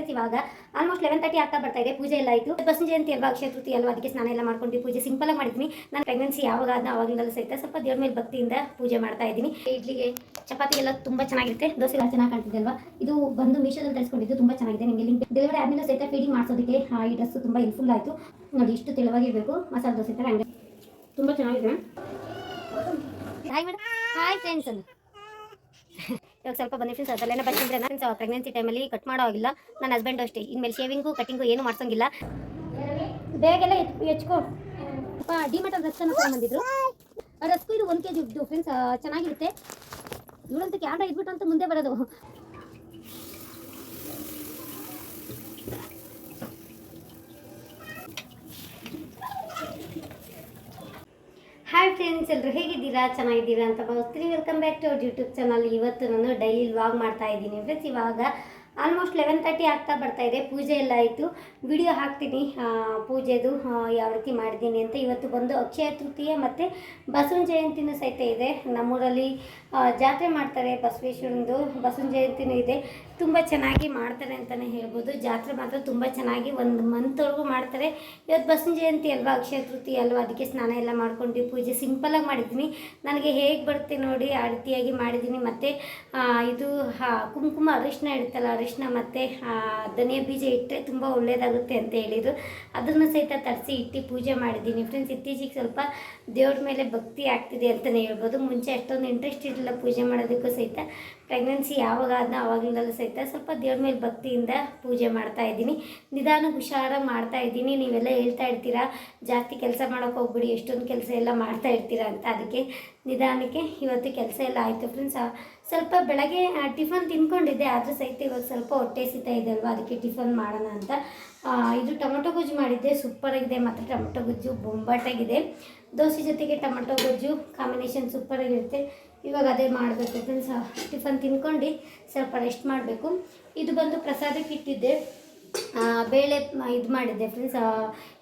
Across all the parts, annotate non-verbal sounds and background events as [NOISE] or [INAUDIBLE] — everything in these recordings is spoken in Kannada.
ಫ್ರೆಂಡ್ಸ್ ಇವಾಗ ಆಲ್ಮೋಸ್ಟ್ ಲೆವೆನ್ ತರ್ಟಿ ಆಗ್ತಾ ಬರ್ತಾ ಇದೆ, ಪೂಜೆ ಎಲ್ಲ ಆಯಿತು. ಬಸ್ ಜಯಂತಿ ಅಲ್ವಾ ಅಕ್ಷಯ ತೃತೀಯ ಅಲ್ವಾ, ಅದಕ್ಕೆ ಸ್ನಾನ ಎಲ್ಲ ಮಾಡ್ಕೊಂಡು ಪೂಜೆ ಸಿಂಪಲ್ ಆಗಿ ಮಾಡಿದ್ದೀನಿ ನಾನು ಪ್ರೆಗ್ನೆನ್ಸಿ ಯಾವಾಗ ಅದನ್ನ ಅವಾಗಿಂದಲೂ ಸಹಿತ ಸ್ವಲ್ಪ ದೇವ್ರ ಮೇಲೆ ಭಕ್ತಿಯಿಂದ ಪೂಜೆ ಮಾಡ್ತಾ ಇದ್ದೀನಿ. ಇಡ್ಲಿಗೆ ಚಪಾತಿ ಎಲ್ಲ ತುಂಬ ಚೆನ್ನಾಗಿರುತ್ತೆ. ದೋಸೆ ಎಲ್ಲ ಚೆನ್ನಾಗಿ ಕಾಣ್ತಿದೆ ಅಲ್ವಾ? ಇದು ಬಂದು ಮೀಶೋದಲ್ಲಿ ತರಿಸ್ಕೊಂಡಿದ್ದು ತುಂಬ ಚೆನ್ನಾಗಿದೆ ನಿಮಗೆ ಲಿಂಕ್ ಡೆಲಿವರಿ ಆದಮೇಲೆ ಸಹಿತ ಫೀಡಿಂಗ್ ಮಾಡಿಸೋದಕ್ಕೆ ಹೈ ಈ ಡ್ರೆಸ್ ತುಂಬ ಹೆಲ್ಪ್ಫುಲ್ ಆಯಿತು. ನೋಡಿ, ಇಷ್ಟು ತೆಳುವಾಗಿರಬೇಕು ಮಸಾಲೆ ದೋಸೆ ಥರ ಹಂಗೆ. ತುಂಬ ಚೆನ್ನಾಗಿದೆ. ಹಾಯ್ ಮೇಡಮ್ ಹಾಯ್ ಫ್ರೆಂಡ್ಸ್ ಇವಾಗ ಸ್ವಲ್ಪ ಬನ್ನಿ ಫ್ರೆಂಡ್ಸ್ ಅದೆಲ್ಲ ಬರ್ತಿದ್ರೆ ಫ್ರೆಂಡ್ಸ್ ಪ್ರೆಗ್ನೆನ್ಸಿ ಟೈಮಲ್ಲಿ ಕಟ್ ಮಾಡೋ ಆಗಿಲ್ಲ ನನ್ನ ಹಸ್ಬೆಂಡ್ ಅಷ್ಟೇ. ಇನ್ಮೇಲೆ ಶೇವಿಂಗು ಕಟಿಂಗು ಏನು ಮಾಡ್ಸೋಂಗಿಲ್ಲ. ಬೇಗೆಲ್ಲ ಹೆಚ್ಕೋ ಡಿಮೆಟಲ್ ರಸ್ಕನ್ನು ಬಂದಿದ್ರು ರಸ್ಕು ಇದು ಒಂದು ಕೆ ಜಿ ಫ್ರೆಂಡ್ಸ್ ಚೆನ್ನಾಗಿರುತ್ತೆ. ಇವಳಂತೂ ಕ್ಯಾಮ್ರಾ ಇದ್ಬಿಟ್ಟು ಅಂತ ಮುಂದೆ ಬರೋದು. ಹಾಯ್ ಫ್ರೆಂಡ್ಸ್ ಎಲ್ಲರೂ ಹೇಗಿದ್ದೀರಾ? ಚೆನ್ನಾಗಿದ್ದೀರಾ ಅಂತ ಭಾವಿಸ್ತೀನಿ. Welcome back to our YouTube channel ಇವತ್ತು ನಾನು ಡೈಲಿ ವ್ಲಾಗ್ ಮಾಡ್ತಾ ಇದ್ದೀನಿ ಫ್ರೆಂಡ್ಸ್ ಇವಾಗ ಆಲ್ಮೋಸ್ಟ್ ಲೆವೆನ್ ತರ್ಟಿ ಆಗ್ತಾ ಬರ್ತಾ ಇದೆ. ಪೂಜೆ ಎಲ್ಲ ಆಯಿತು. ವಿಡಿಯೋ ಹಾಕ್ತೀನಿ. ಪೂಜೆದು ಯಾವ ರೀತಿ ಮಾಡಿದ್ದೀನಿ ಅಂತ ಇವತ್ತು ಬಂದು ಅಕ್ಷಯ ತೃತೀಯ ಮತ್ತು ಬಸವನ ಜಯಂತಿನೂ ಸಹಿತ ಇದೆ. ನಮ್ಮೂರಲ್ಲಿ ಜಾತ್ರೆ ಮಾಡ್ತಾರೆ ಬಸವೇಶ್ವರಂದು. ಬಸವನ ಜಯಂತಿನೂ ಇದೆ. ತುಂಬ ಚೆನ್ನಾಗಿ ಮಾಡ್ತಾರೆ ಅಂತಲೇ ಹೇಳ್ಬೋದು. ಜಾತ್ರೆ ಮಾತ್ರ ತುಂಬ ಚೆನ್ನಾಗಿ ಒಂದು ಮಂತ್ವರೆಗೂ ಮಾಡ್ತಾರೆ. ಇವತ್ತು ಬಸವನ ಜಯಂತಿ ಅಲ್ವಾ, ಅಕ್ಷಯ ತೃತೀಯ ಅಲ್ವಾ? ಅದಕ್ಕೆ ಸ್ನಾನ ಎಲ್ಲ ಮಾಡ್ಕೊಂಡು ಪೂಜೆ ಸಿಂಪಲಾಗಿ ಮಾಡಿದ್ದೀನಿ. ನನಗೆ ಹೇಗೆ ಬರುತ್ತೆ ನೋಡಿ ಆ ರೀತಿಯಾಗಿ ಮಾಡಿದ್ದೀನಿ. ಮತ್ತು ಇದು ಕುಂಕುಮ ಅರಿಶಿನ ಇಡುತ್ತಲ್ಲ ಅರಿಶಿನ ಮತ್ತು ಧನಿಯಾ ಬೀಜ ಇಟ್ಟರೆ ತುಂಬ ಒಳ್ಳೆಯದಾಗುತ್ತೆ ಅಂತ ಹೇಳಿದರು. ಅದನ್ನು ಸಹಿತ ತರಿಸಿ ಇಟ್ಟು ಪೂಜೆ ಮಾಡಿದ್ದೀನಿ. ಫ್ರೆಂಡ್ಸ್ ಇತ್ತೀಚೆಗೆ ಸ್ವಲ್ಪ ದೇವ್ರ ಮೇಲೆ ಭಕ್ತಿ ಆಗ್ತಿದೆ ಅಂತಲೇ ಹೇಳ್ಬೋದು. ಮುಂಚೆ ಅಷ್ಟೊಂದು ಇಂಟ್ರೆಸ್ಟ್ ಇರಲಿಲ್ಲ ಪೂಜೆ ಮಾಡೋದಕ್ಕೂ ಸಹಿತ. ಪ್ರೆಗ್ನೆನ್ಸಿ ಯಾವಾಗ ಅದನ್ನ ಆವಾಗಲಿಂದಲೂ ಸಹಿತ ಸ್ವಲ್ಪ ದೇವ್ರ ಮೇಲೆ ಭಕ್ತಿಯಿಂದ ಪೂಜೆ ಮಾಡ್ತಾ ಇದ್ದೀನಿ. ನಿಧಾನ ಹುಷಾರಾಗಿ ಮಾಡ್ತಾ ಇದ್ದೀನಿ. ನೀವೆಲ್ಲ ಹೇಳ್ತಾ ಇರ್ತೀರಾ, ಜಾಸ್ತಿ ಕೆಲಸ ಮಾಡೋಕೆ ಹೋಗ್ಬಿಡಿ, ಎಷ್ಟೊಂದು ಕೆಲಸ ಎಲ್ಲ ಮಾಡ್ತಾ ಇರ್ತೀರಾ ಅಂತ ಅದಕ್ಕೆ ನಿಧಾನಕ್ಕೆ ಇವತ್ತು ಕೆಲಸ ಎಲ್ಲ ಆಯಿತು ಫ್ರೆಂಡ್ಸ್ ಸ್ವಲ್ಪ ಬೆಳಗ್ಗೆ ಟಿಫನ್ ತಿನ್ಕೊಂಡಿದ್ದೆ, ಆದರೂ ಸಹಿತ ಇವತ್ತು ಸ್ವಲ್ಪ ಹೊಟ್ಟೆ ಸಿತ ಇದೆ ಅಲ್ವಾ, ಅದಕ್ಕೆ ಟಿಫನ್ ಮಾಡೋಣ ಅಂತ. ಇದು ಟೊಮೊಟೊ ಗೊಜ್ಜು ಮಾಡಿದ್ದೆ ಸೂಪರಾಗಿದೆ ಮತ್ತು ಟೊಮೊಟೊ ಗೊಜ್ಜು ಬೊಂಬಾಟಾಗಿದೆ ದೋಸೆ ಜೊತೆಗೆ ಟೊಮೊಟೊ ಗೊಜ್ಜು ಕಾಂಬಿನೇಷನ್ ಸೂಪರಾಗಿರುತ್ತೆ ಇವಾಗ ಅದೇ ಮಾಡಬೇಕು. ಫ್ರೆಂಡ್ಸ್ ಟಿಫನ್ ತಿನ್ಕೊಂಡು ಸ್ವಲ್ಪ ರೆಸ್ಟ್ ಮಾಡಬೇಕು. ಇದು ಬಂದು ಪ್ರಸಾದಕ್ಕೆ ಇಟ್ಟಿದ್ದೆ. ಬೇಳೆ ಇದು ಮಾಡಿದ್ದೆ ಫ್ರೆಂಡ್ಸ್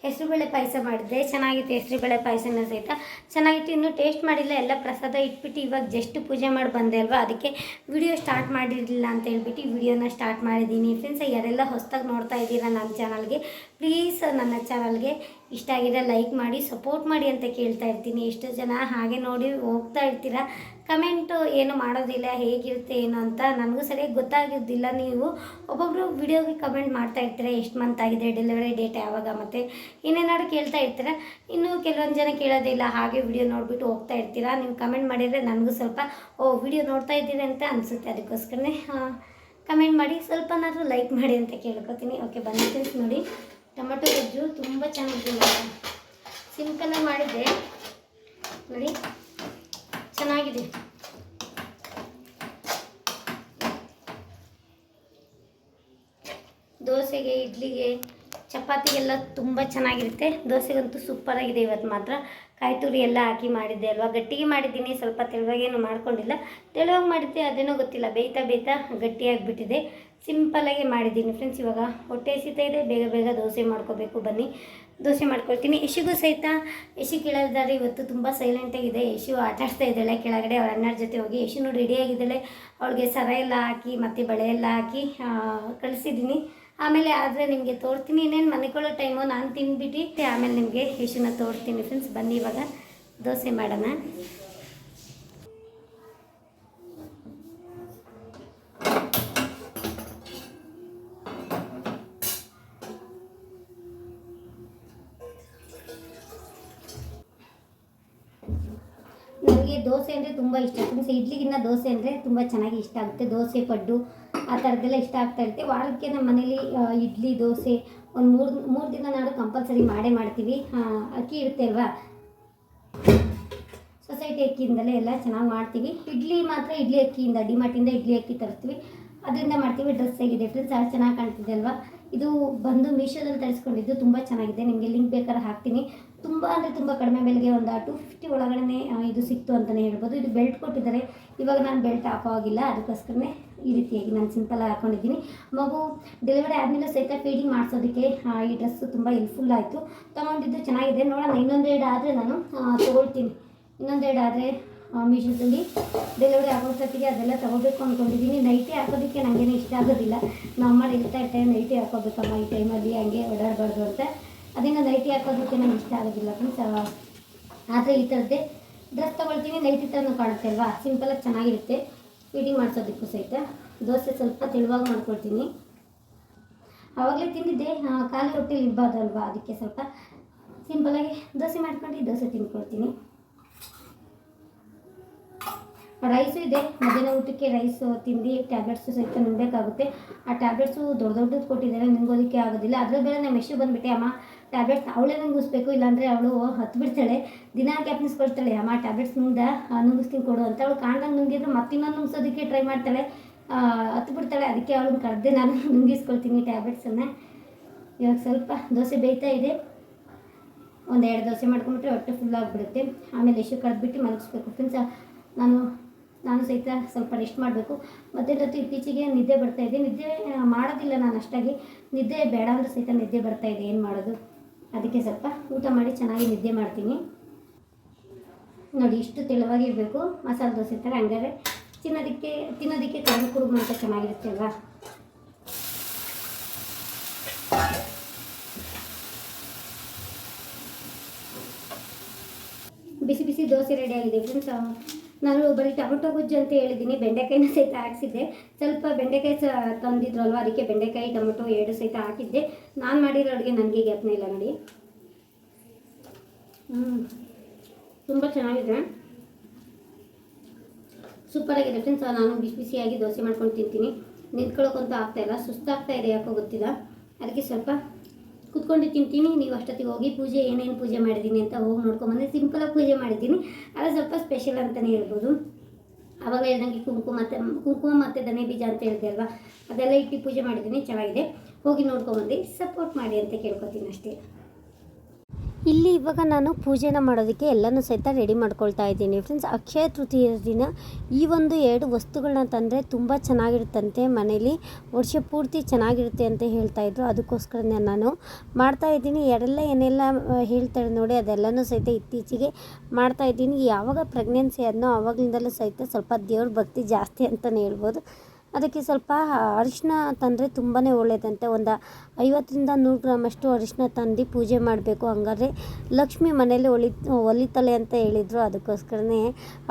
ಹೆಸರುಬೇಳೆ ಪಾಯಸ ಮಾಡಿದ್ದೆ. ಚೆನ್ನಾಗಿತ್ತು ಹೆಸರುಬೇಳೆ ಪಾಯಸನ ಸಹಿತ. ಚೆನ್ನಾಗಿತ್ತು, ಇನ್ನೂ ಟೇಸ್ಟ್ ಮಾಡಿಲ್ಲ. ಎಲ್ಲ ಪ್ರಸಾದ ಇಟ್ಬಿಟ್ಟು ಇವಾಗ ಜಸ್ಟ್ ಪೂಜೆ ಮಾಡಿ ಬಂದೆ ಅಲ್ವಾ? ಅದಕ್ಕೆ ವಿಡಿಯೋ ಸ್ಟಾರ್ಟ್ ಮಾಡಿರಲಿಲ್ಲ ಅಂತ ಹೇಳ್ಬಿಟ್ಟು ವಿಡಿಯೋನ ಸ್ಟಾರ್ಟ್ ಮಾಡಿದ್ದೀನಿ. ಫ್ರೆಂಡ್ಸ್ ಯಾರೆಲ್ಲ ಹೊಸ್ದಾಗಿ ನೋಡ್ತಾ ಇದ್ದೀರಾ ನನ್ನ ಚಾನಲ್ಗೆ ಪ್ಲೀಸ್ ನನ್ನ ಚಾನಲ್ಗೆ ಇಷ್ಟ ಆಗಿದೆ ಲೈಕ್ ಮಾಡಿ ಸಪೋರ್ಟ್ ಮಾಡಿ ಅಂತ ಕೇಳ್ತಾ ಇರ್ತೀನಿ. ಎಷ್ಟು ಜನ ಹಾಗೆ ನೋಡಿ ಹೋಗ್ತಾ ಇರ್ತೀರಾ? ಕಮೆಂಟು ಏನು ಮಾಡೋದಿಲ್ಲ, ಹೇಗಿರುತ್ತೆ, ಏನು ಅಂತ ನನಗೂ ಸರಿಯಾಗಿ ಗೊತ್ತಾಗೋದಿಲ್ಲ ನೀವು ಒಬ್ಬೊಬ್ಬರು ವಿಡಿಯೋಗೆ ಕಮೆಂಟ್ ಮಾಡ್ತಾ ಇರ್ತೀರ? ಎಷ್ಟು ಮಂತ್ ಆಗಿದೆ ಡೆಲಿವರಿ ಡೇಟ್ ಯಾವಾಗ ಮತ್ತು ಏನೇನಾದ್ರು ಕೇಳ್ತಾ ಇರ್ತೀರ? ಇನ್ನೂ ಕೆಲವೊಂದು ಜನ ಕೇಳೋದಿಲ್ಲ, ಹಾಗೆ ವಿಡಿಯೋ ನೋಡಿಬಿಟ್ಟು ಹೋಗ್ತಾ ಇರ್ತೀರಾ? ನೀವು ಕಮೆಂಟ್ ಮಾಡಿದರೆ ನನಗೂ ಸ್ವಲ್ಪ, ಓ ವಿಡಿಯೋ ನೋಡ್ತಾ ಇದ್ದೀರಿ ಅಂತ ಅನಿಸುತ್ತೆ. ಅದಕ್ಕೋಸ್ಕರನೇ ಕಮೆಂಟ್ ಮಾಡಿ ಸ್ವಲ್ಪನಾದರೂ ಲೈಕ್ ಮಾಡಿ ಅಂತ ಕೇಳ್ಕೊತೀನಿ. ಓಕೆ ಫ್ರೆಂಡ್ಸ್ ನೋಡಿ. ಟೊಮೆಟೊ ಗೊಜ್ಜು ತುಂಬ ಚೆನ್ನಾಗಿದೆ ಸಿಂಪಲ್ಲಾಗಿ ಮಾಡಿದ್ದೆ ನೋಡಿ, ಚೆನ್ನಾಗಿದೆ. ದೋಸೆಗೆ, ಇಡ್ಲಿಗೆ, ಚಪಾತಿಗೆಲ್ಲ ತುಂಬ ಚೆನ್ನಾಗಿರುತ್ತೆ. ದೋಸೆಗಂತೂ ಸೂಪರಾಗಿದೆ ಇವತ್ತು ಮಾತ್ರ. ಕಾಯಿ ತುರಿ ಎಲ್ಲ ಹಾಕಿ ಮಾಡಿದ್ದೆ ಅಲ್ವಾ? ಗಟ್ಟಿಗೆ ಮಾಡಿದ್ದೀನಿ, ಸ್ವಲ್ಪ ತೆಳುವಾಗೇನು ಮಾಡ್ಕೊಂಡಿಲ್ಲ. ತೆಳುವಾಗಿ ಮಾಡಿದ್ದೆ, ಅದೇನೋ ಗೊತ್ತಿಲ್ಲ. ಬೇಯ್ತಾ ಬೇಯ್ತಾ ಗಟ್ಟಿಯಾಗಿಬಿಟ್ಟಿದೆ ಸಿಂಪಲಾಗಿ ಮಾಡಿದ್ದೀನಿ ಫ್ರೆಂಡ್ಸ್ ಇವಾಗ ಹೊಟ್ಟೆ ಹಸಿತಾ ಇದೆ, ಬೇಗ ಬೇಗ ದೋಸೆ ಮಾಡ್ಕೋಬೇಕು, ಬನ್ನಿ. ದೋಸೆ ಮಾಡ್ಕೊಳ್ತೀನಿ. ಯಶಿಗೂ ಸಹಿತ, ಯಶಿ ಕೇಳೋದಾದ್ರೆ ಇವತ್ತು ತುಂಬ ಸೈಲೆಂಟಾಗಿದೆ ಯಶು ಆಟ ಆಡ್ತಾ ಇದ್ದಾಳೆ, ಕೆಳಗಡೆ ಅವ್ರ ಅಣ್ಣರ ಜೊತೆ ಹೋಗಿ. ಯಶುನು ರೆಡಿಯಾಗಿದ್ದಾಳೆ ಅವಳಿಗೆ ಸರ ಎಲ್ಲ ಹಾಕಿ, ಮತ್ತು ಬಳೆ ಎಲ್ಲ ಹಾಕಿ ಕಳಿಸಿದ್ದೀನಿ. ಆಮೇಲೆ ಆದರೆ ನಿಮಗೆ ತೋರ್ತೀನಿ ಇನ್ನೇನು ಮನೆಕೊಳ್ಳೋ ಟೈಮು ನಾನು ತಿಂದ್ಬಿಟ್ಟು, ಆಮೇಲೆ ನಿಮಗೆ ಯಶುನ ತೋರ್ತೀನಿ ಫ್ರೆಂಡ್ಸ್ ಬನ್ನಿ ಇವಾಗ. ದೋಸೆ ಮಾಡೋಣ. ದೋಸೆ ಅಂದರೆ ತುಂಬ ಇಷ್ಟ ಫ್ರೆಂಡ್ಸ್ ಇಡ್ಲಿಗಿನ್ನ ದೋಸೆ ಅಂದರೆ ತುಂಬ ಚೆನ್ನಾಗಿ ಇಷ್ಟ ಆಗುತ್ತೆ. ದೋಸೆ, ಪಡ್ಡು, ಆ ಥರದ್ದೆಲ್ಲ ಇಷ್ಟ ಆಗ್ತಾ ಇರುತ್ತೆ. ವಾರಕ್ಕೆ ನಮ್ಮ ಮನೇಲಿ ಇಡ್ಲಿ, ದೋಸೆ ಒಂದು ಮೂರು ಮೂರು ದಿನ ನಾಡು ಕಂಪಲ್ಸರಿ ಮಾಡೇ ಮಾಡ್ತೀವಿ. ಅಕ್ಕಿ ಇರುತ್ತೆ ಅಲ್ವಾ? ಸೊಸೈಟಿ ಅಕ್ಕಿಯಿಂದಲೇ ಎಲ್ಲ ಚೆನ್ನಾಗಿ ಮಾಡ್ತೀವಿ. ಇಡ್ಲಿ ಮಾತ್ರ ಇಡ್ಲಿ ಅಕ್ಕಿಯಿಂದ ಡಿಮಾರ್ಟಿಂದ ಇಡ್ಲಿ ಅಕ್ಕಿ ತರಿಸ್ತೀವಿ. ಅದರಿಂದ ಮಾಡ್ತೀವಿ ಡ್ರೆಸ್ ಆಗಿದೆ ಫ್ರೆಂಡ್ಸ್, ಅದು ಚೆನ್ನಾಗಿ ಕಾಣ್ತಿದೆ ಅಲ್ವಾ? ಇದು ಬಂದು ಮೀಶೋದಲ್ಲಿ ತರಿಸ್ಕೊಂಡಿದ್ದು ತುಂಬ ಚೆನ್ನಾಗಿದೆ. ನಿಮಗೆ ಲಿಂಕ್ ಬೇಕಾದ್ರೆ ಹಾಕ್ತೀನಿ. ತುಂಬ ಅಂದರೆ ತುಂಬ ಕಡಿಮೆ ಬೆಲೆಗೆ ಒಂದು ಟು ಫಿಫ್ಟಿ ಒಳಗಡೆ ಇದು ಸಿಕ್ತು ಅಂತಲೇ ಹೇಳ್ಬೋದು. ಇದು ಬೆಲ್ಟ್ ಕೊಟ್ಟಿದ್ದಾರೆ. ಇವಾಗ ನಾನು ಬೆಲ್ಟ್ ಹಾಕೋ ಆಗಿಲ್ಲ. ಅದಕ್ಕೋಸ್ಕರನೇ ಈ ರೀತಿಯಾಗಿ ನಾನು ಸಿಂಪಲಾಗಿ ಹಾಕೊಂಡಿದ್ದೀನಿ. ಮಗು ಡೆಲಿವರಿ ಆದಮೇಲೆ ಸಹಿತ ಫೀಡಿಂಗ್ ಮಾಡಿಸೋದಕ್ಕೆ ಈ ಡ್ರೆಸ್ಸು ತುಂಬ ಹೆಲ್ಪ್ಫುಲ್ ಆಯಿತು. ತೊಗೊಂಡಿದ್ದು ಚೆನ್ನಾಗಿದೆ. ನೋಡೋಣ ಇನ್ನೊಂದೆರಡು ಆದರೆ ನಾನು ತೊಗೊಳ್ತೀನಿ. ಇನ್ನೊಂದೆರಡು ಆದರೆ ಮೀಶೋದಲ್ಲಿ ಡೆಲಿವರಿ ಆಗೋಷ್ಟೊತ್ತಿಗೆ ಅದೆಲ್ಲ ತೊಗೋಬೇಕು ಅಂದ್ಕೊಂಡಿದ್ದೀನಿ ನೈಟಿ ಹಾಕೋದಕ್ಕೆ ನನಗೇನು ಇಷ್ಟ ಆಗೋದಿಲ್ಲ. ನಮ್ಮ ಹೇಳ್ತಾ ಇರ್ತಾರೆ ನೈಟಿ ಹಾಕೋಬೇಕಮ್ಮ, ಈ ಟೈಮಲ್ಲಿ ಹಂಗೆ ಓಡಾಡಬಾರ್ದು ಅಂತ. ಅದನ್ನು ನೈಟಿ ಹಾಕೋದಕ್ಕೆ ನಂಗೆ ಇಷ್ಟ ಆಗೋದಿಲ್ಲ ಫ್ರೆಂಡ್ಸ್ ಆದರೆ ಈ ಥರದ್ದೇ ಡ್ರೆಸ್ ತೊಗೊಳ್ತೀನಿ ನೈಟಿ ಥರನೂ ಕಾಣುತ್ತೆ ಅಲ್ವಾ? ಸಿಂಪಲಾಗಿ ಚೆನ್ನಾಗಿರುತ್ತೆ. ಫೀಟಿಂಗ್ ಮಾಡಿಸೋದಕ್ಕೂ ಸಹಿತ. ದೋಸೆ ಸ್ವಲ್ಪ ತೆಳುವಾಗಿ ಮಾಡ್ಕೊಳ್ತೀನಿ. ಆವಾಗಲೇ ತಿಂದಿದ್ದೆ ಖಾಲಿ ರೊಟ್ಟಿಲಿ ಇರ್ಬಾರ್ದು ಅಲ್ವಾ? ಅದಕ್ಕೆ ಸ್ವಲ್ಪ ಸಿಂಪಲಾಗಿ ದೋಸೆ ಮಾಡ್ಕೊಂಡು ದೋಸೆ ತಿನ್ಕೊಳ್ತೀನಿ ರೈಸು ಇದೆ. ಮಧ್ಯಾಹ್ನ ಊಟಕ್ಕೆ ರೈಸು ತಿಂದು ಟ್ಯಾಬ್ಲೆಟ್ಸು ಸಹಿತ ನಿಂಬೇಕಾಗುತ್ತೆ. ಆ ಟ್ಯಾಬ್ಲೆಟ್ಸು ದೊಡ್ಡ ದೊಡ್ಡದು ಕೊಟ್ಟಿದ್ದಾರೆ ನಿಂಗೋದಕ್ಕೆ ಆಗೋದಿಲ್ಲ. ಅದ್ರ ಬೇರೆ ನಮ್ಮ ಮೆಷು ಬಂದುಬಿಟ್ಟೆ, ಅಮ್ಮ. ಟ್ಯಾಬ್ಲೆಟ್ಸ್ ಅವಳೇ ನುಂಗಿಸ್ಬೇಕು, ಇಲ್ಲಾಂದರೆ ಅವಳು ಹತ್ತು ಬಿಡ್ತಾಳೆ ದಿನ ಕ್ಯಾಪ್ನಿಸ್ಕೊಳ್ತಾಳೆ ಅಮ್ಮ ಟ್ಯಾಬ್ಲೆಟ್ಸ್ ನುಂಗ್ದ ನುಂಗಿಸ್ತೀನಿ ಕೊಡು ಅಂತ ಅವಳು ಕಾಣ್ದಂಗೆ ನುಂಗಿದ್ರು ಮತ್ತಿನ್ನೊಂದು ನುಂಗ್ಸೋದಕ್ಕೆ ಟ್ರೈ ಮಾಡ್ತಾಳೆ. ಹತ್ತು ಬಿಡ್ತಾಳೆ ಅದಕ್ಕೆ ಅವಳನ್ನ ಕರೆದೇ ನಾನು [LAUGHS] ನುಂಗಿಸ್ಕೊಳ್ತೀನಿ ಟ್ಯಾಬ್ಲೆಟ್ಸನ್ನು ಇವಾಗ ಸ್ವಲ್ಪ ದೋಸೆ ಬೇಯ್ತಾ ಇದೆ. ಒಂದು ಎರಡು ದೋಸೆ ಮಾಡ್ಕೊಂಬಿಟ್ರೆ ಹೊಟ್ಟೆ ಫುಲ್ ಆಗಿಬಿಡುತ್ತೆ. ಆಮೇಲೆ ಎಷ್ಟು ಕಳೆದ್ಬಿಟ್ಟು ಮಲಗಿಸ್ಬೇಕು ಫ್ರೆಂಡ್ಸ್ ನಾನು ನಾನು ಸಹಿತ ಸ್ವಲ್ಪ ರೆಸ್ಟ್ ಮಾಡಬೇಕು. ಮತ್ತೆ ಜೊತೆ ಇತ್ತೀಚೆಗೆ ನಿದ್ದೆ ಇದೆ. ನಿದ್ದೆ ಮಾಡೋದಿಲ್ಲ ನಾನು ಅಷ್ಟಾಗಿ. ನಿದ್ದೆ ಬೇಡ ಅಂದ್ರೆ ಸಹಿತ ನಿದ್ದೆ ಬರ್ತಾ ಇದೆ. ಏನು ಮಾಡೋದು? ಅದಕ್ಕೆ ಸ್ವಲ್ಪ ಊಟ ಮಾಡಿ ಚೆನ್ನಾಗಿ ನಿದ್ದೆ ಮಾಡ್ತೀನಿ. ನೋಡಿ, ಇಷ್ಟು ತೆಳುವಾಗಿರಬೇಕು. ಮಸಾಲೆ ದೋಸೆ ಥರ ಹಂಗಾದ್ರೆ ತಿನ್ನೋದಕ್ಕೆ ತಿನ್ನೋದಕ್ಕೆ ಕಡಿಮೆ ಕುರುಬು ಅಂತ ಚೆನ್ನಾಗಿರುತ್ತೆ ಅಲ್ವಾ? ಬಿಸಿ ಬಿಸಿ ದೋಸೆ ರೆಡಿ ಆಗಿದೆ ಫ್ರೆಂಡ್ಸ್ ನಾನು ಬರೀ ಟೊಮೆಟೊ ಗೊಜ್ಜು ಅಂತ ಹೇಳಿದ್ದೀನಿ. ಬೆಂಡೆಕಾಯಿನ ಸಹಿತ ಹಾಕ್ಸಿದ್ದೆ. ಸ್ವಲ್ಪ ಬೆಂಡೆಕಾಯಿ ಸಹ ತಂದಿದ್ರು ಅಲ್ವಾ ಅದಕ್ಕೆ ಬೆಂಡೆಕಾಯಿ, ಟೊಮೆಟೊ ಎರಡು ಸಹಿತ ಹಾಕಿದ್ದೆ. ನಾನು ಮಾಡಿರೋ ಅಡುಗೆ ನನಗೆ ಜ್ಞಾಪನ ಇಲ್ಲ, ನೋಡಿ. ಹ್ಞೂ ತುಂಬ ಚೆನ್ನಾಗಿದೆ. ಸೂಪರಾಗಿದೆ ಫ್ರೆಂಡ್ಸ್. ನಾನು ಬಿಸಿ ಬಿಸಿಯಾಗಿ ದೋಸೆ ಮಾಡ್ಕೊಂಡು ತಿಂತೀನಿ. ನಿಂತ್ಕೊಳ್ಳೋಕ್ಕಂತೂ ಆಗ್ತಾ ಇಲ್ಲ. ಸುಸ್ತಾಗ್ತಾ ಇದೆ, ಯಾಕೋ ಗೊತ್ತಿಲ್ಲ. ಅದಕ್ಕೆ ಸ್ವಲ್ಪ ಕುತ್ಕೊಂಡು ತಿಂತೀನಿ, ನೀವು ಅಷ್ಟೊತ್ತಿಗೆ ಹೋಗಿ ಪೂಜೆ, ಏನೇನು ಪೂಜೆ ಮಾಡಿದ್ದೀನಿ ಅಂತ ಹೋಗಿ ನೋಡ್ಕೊಂಬಂದು ಸಿಂಪಲಾಗಿ ಪೂಜೆ ಮಾಡಿದ್ದೀನಿ. ಅದು ಸ್ವಲ್ಪ ಸ್ಪೆಷಲ್ ಅಂತಲೇ ಹೇಳ್ಬೋದು. ಆವಾಗ ಹೇಳ್ದಂಗೆ ಕುಂಕುಮ ಮತ್ತು ಕುಂಕುಮ ಮತ್ತು ದನೆ ಬೀಜ ಅಂತ ಹೇಳ್ತೀವಿ ಅಲ್ವಾ? ಅದೆಲ್ಲ ಇಟ್ಟು ಪೂಜೆ ಮಾಡಿದ್ದೀನಿ, ಚೆನ್ನಾಗಿದೆ. ಹೋಗಿ ನೋಡ್ಕೊಂಬಂದು ಸಪೋರ್ಟ್ ಮಾಡಿ ಅಂತ ಕೇಳ್ಕೊತೀನಿ ಅಷ್ಟೇ. ಇಲ್ಲಿ ಇವಾಗ ನಾನು ಪೂಜೆನ ಮಾಡೋದಕ್ಕೆ ಎಲ್ಲನೂ ಸಹಿತ ರೆಡಿ ಮಾಡ್ಕೊಳ್ತಾ ಇದ್ದೀನಿ. ಫ್ರೆಂಡ್ಸ್ ಅಕ್ಷಯ ತೃತೀಯ ದಿನ ಈ ಒಂದು ಎರಡು ವಸ್ತುಗಳನ್ನ ತಂದರೆ ತುಂಬ ಚೆನ್ನಾಗಿರುತ್ತಂತೆ ಮನೇಲಿ. ವರ್ಷ ಪೂರ್ತಿ ಚೆನ್ನಾಗಿರುತ್ತೆ ಅಂತ ಹೇಳ್ತಾ ಇದ್ರು. ಅದಕ್ಕೋಸ್ಕರನೇ ನಾನು ಮಾಡ್ತಾ ಇದ್ದೀನಿ. ಯಾರೆಲ್ಲ ಏನೆಲ್ಲ ಹೇಳ್ತಾರೆ ನೋಡಿ, ಅದೆಲ್ಲನೂ ಸಹಿತ ಇತ್ತೀಚೆಗೆ ಮಾಡ್ತಾ ಇದ್ದೀನಿ. ಯಾವಾಗ ಪ್ರೆಗ್ನೆನ್ಸಿ ಅದನ್ನೋ ಆವಾಗಲಿಂದಲೂ ಸಹಿತ ಸ್ವಲ್ಪ ದೇವ್ರ ಭಕ್ತಿ ಜಾಸ್ತಿ ಅಂತಲೇ ಹೇಳ್ಬೋದು. ಅದಕ್ಕೆ ಸ್ವಲ್ಪ ಅರಿಶಿನ ತಂದರೆ ತುಂಬಾ ಒಳ್ಳೆಯದಂತೆ ಒಂದು ಐವತ್ತರಿಂದ ನೂರು ಗ್ರಾಮಷ್ಟು ಅರಿಶಿನ ತಂದು ಪೂಜೆ ಮಾಡಬೇಕು. ಹಂಗಾದ್ರೆ ಲಕ್ಷ್ಮಿ ಮನೇಲಿ ಒಲಿ ಒಲಿತಲೆ ಅಂತ ಹೇಳಿದರು. ಅದಕ್ಕೋಸ್ಕರನೇ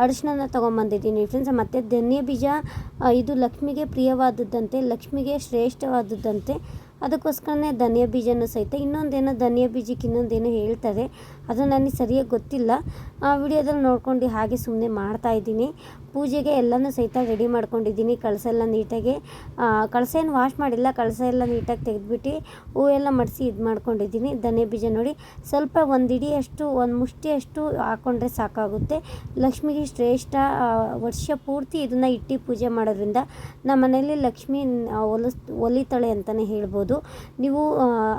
ಅರಿಶಿನನ ತೊಗೊಂಬಂದಿದ್ದೀನಿ. ಫ್ರೆಂಡ್ಸ್ ಮತ್ತು ಧನ್ಯ ಬೀಜ ಇದು ಲಕ್ಷ್ಮಿಗೆ ಪ್ರಿಯವಾದದ್ದಂತೆ, ಲಕ್ಷ್ಮಿಗೆ ಶ್ರೇಷ್ಠವಾದದ್ದಂತೆ. ಅದಕ್ಕೋಸ್ಕರನೇ ಧನಿಯ ಬೀಜನೂ ಸಹಿತ ಇನ್ನೊಂದೇನೋ ಧನಿಯ ಬೀಜಕ್ಕೆ ಇನ್ನೊಂದೇನೋ ಹೇಳ್ತಾರೆ. ಅದು ನನಗೆ ಸರಿಯಾಗಿ ಗೊತ್ತಿಲ್ಲ. ಆ ವಿಡಿಯೋದಲ್ಲಿ ನೋಡ್ಕೊಂಡು ಹಾಗೆ ಸುಮ್ಮನೆ ಮಾಡ್ತಾ ಇದ್ದೀನಿ. ಪೂಜೆಗೆ ಎಲ್ಲನೂ ಸಹಿತ ರೆಡಿ ಮಾಡ್ಕೊಂಡಿದ್ದೀನಿ ಕಳಸ ಎಲ್ಲ ನೀಟಾಗಿ. ಕಳಸ ಏನು ವಾಶ್ ಮಾಡಿಲ್ಲ ಕಳಸ ಎಲ್ಲ ನೀಟಾಗಿ ತೆಗೆದ್ಬಿಟ್ಟು ಹೂವೆಲ್ಲ ಮಡಿಸಿ ಇದು ಮಾಡ್ಕೊಂಡಿದ್ದೀನಿ. ಧನೆ ಬೀಜ ನೋಡಿ, ಸ್ವಲ್ಪ ಒಂದು ಇಡಿಯಷ್ಟು, ಒಂದು ಮುಷ್ಟಿಯಷ್ಟು ಹಾಕ್ಕೊಂಡ್ರೆ ಸಾಕಾಗುತ್ತೆ. ಲಕ್ಷ್ಮಿಗೆ ಶ್ರೇಷ್ಠ ವರ್ಷ ಪೂರ್ತಿ ಇದನ್ನು ಇಟ್ಟು ಪೂಜೆ ಮಾಡೋದ್ರಿಂದ ನಮ್ಮ ಮನೆಯಲ್ಲಿ ಲಕ್ಷ್ಮಿ ಒಲಿಸ್ ಒಲಿತಾಳೆ ಅಂತಲೇ ಹೇಳ್ಬೋದು. ನೀವು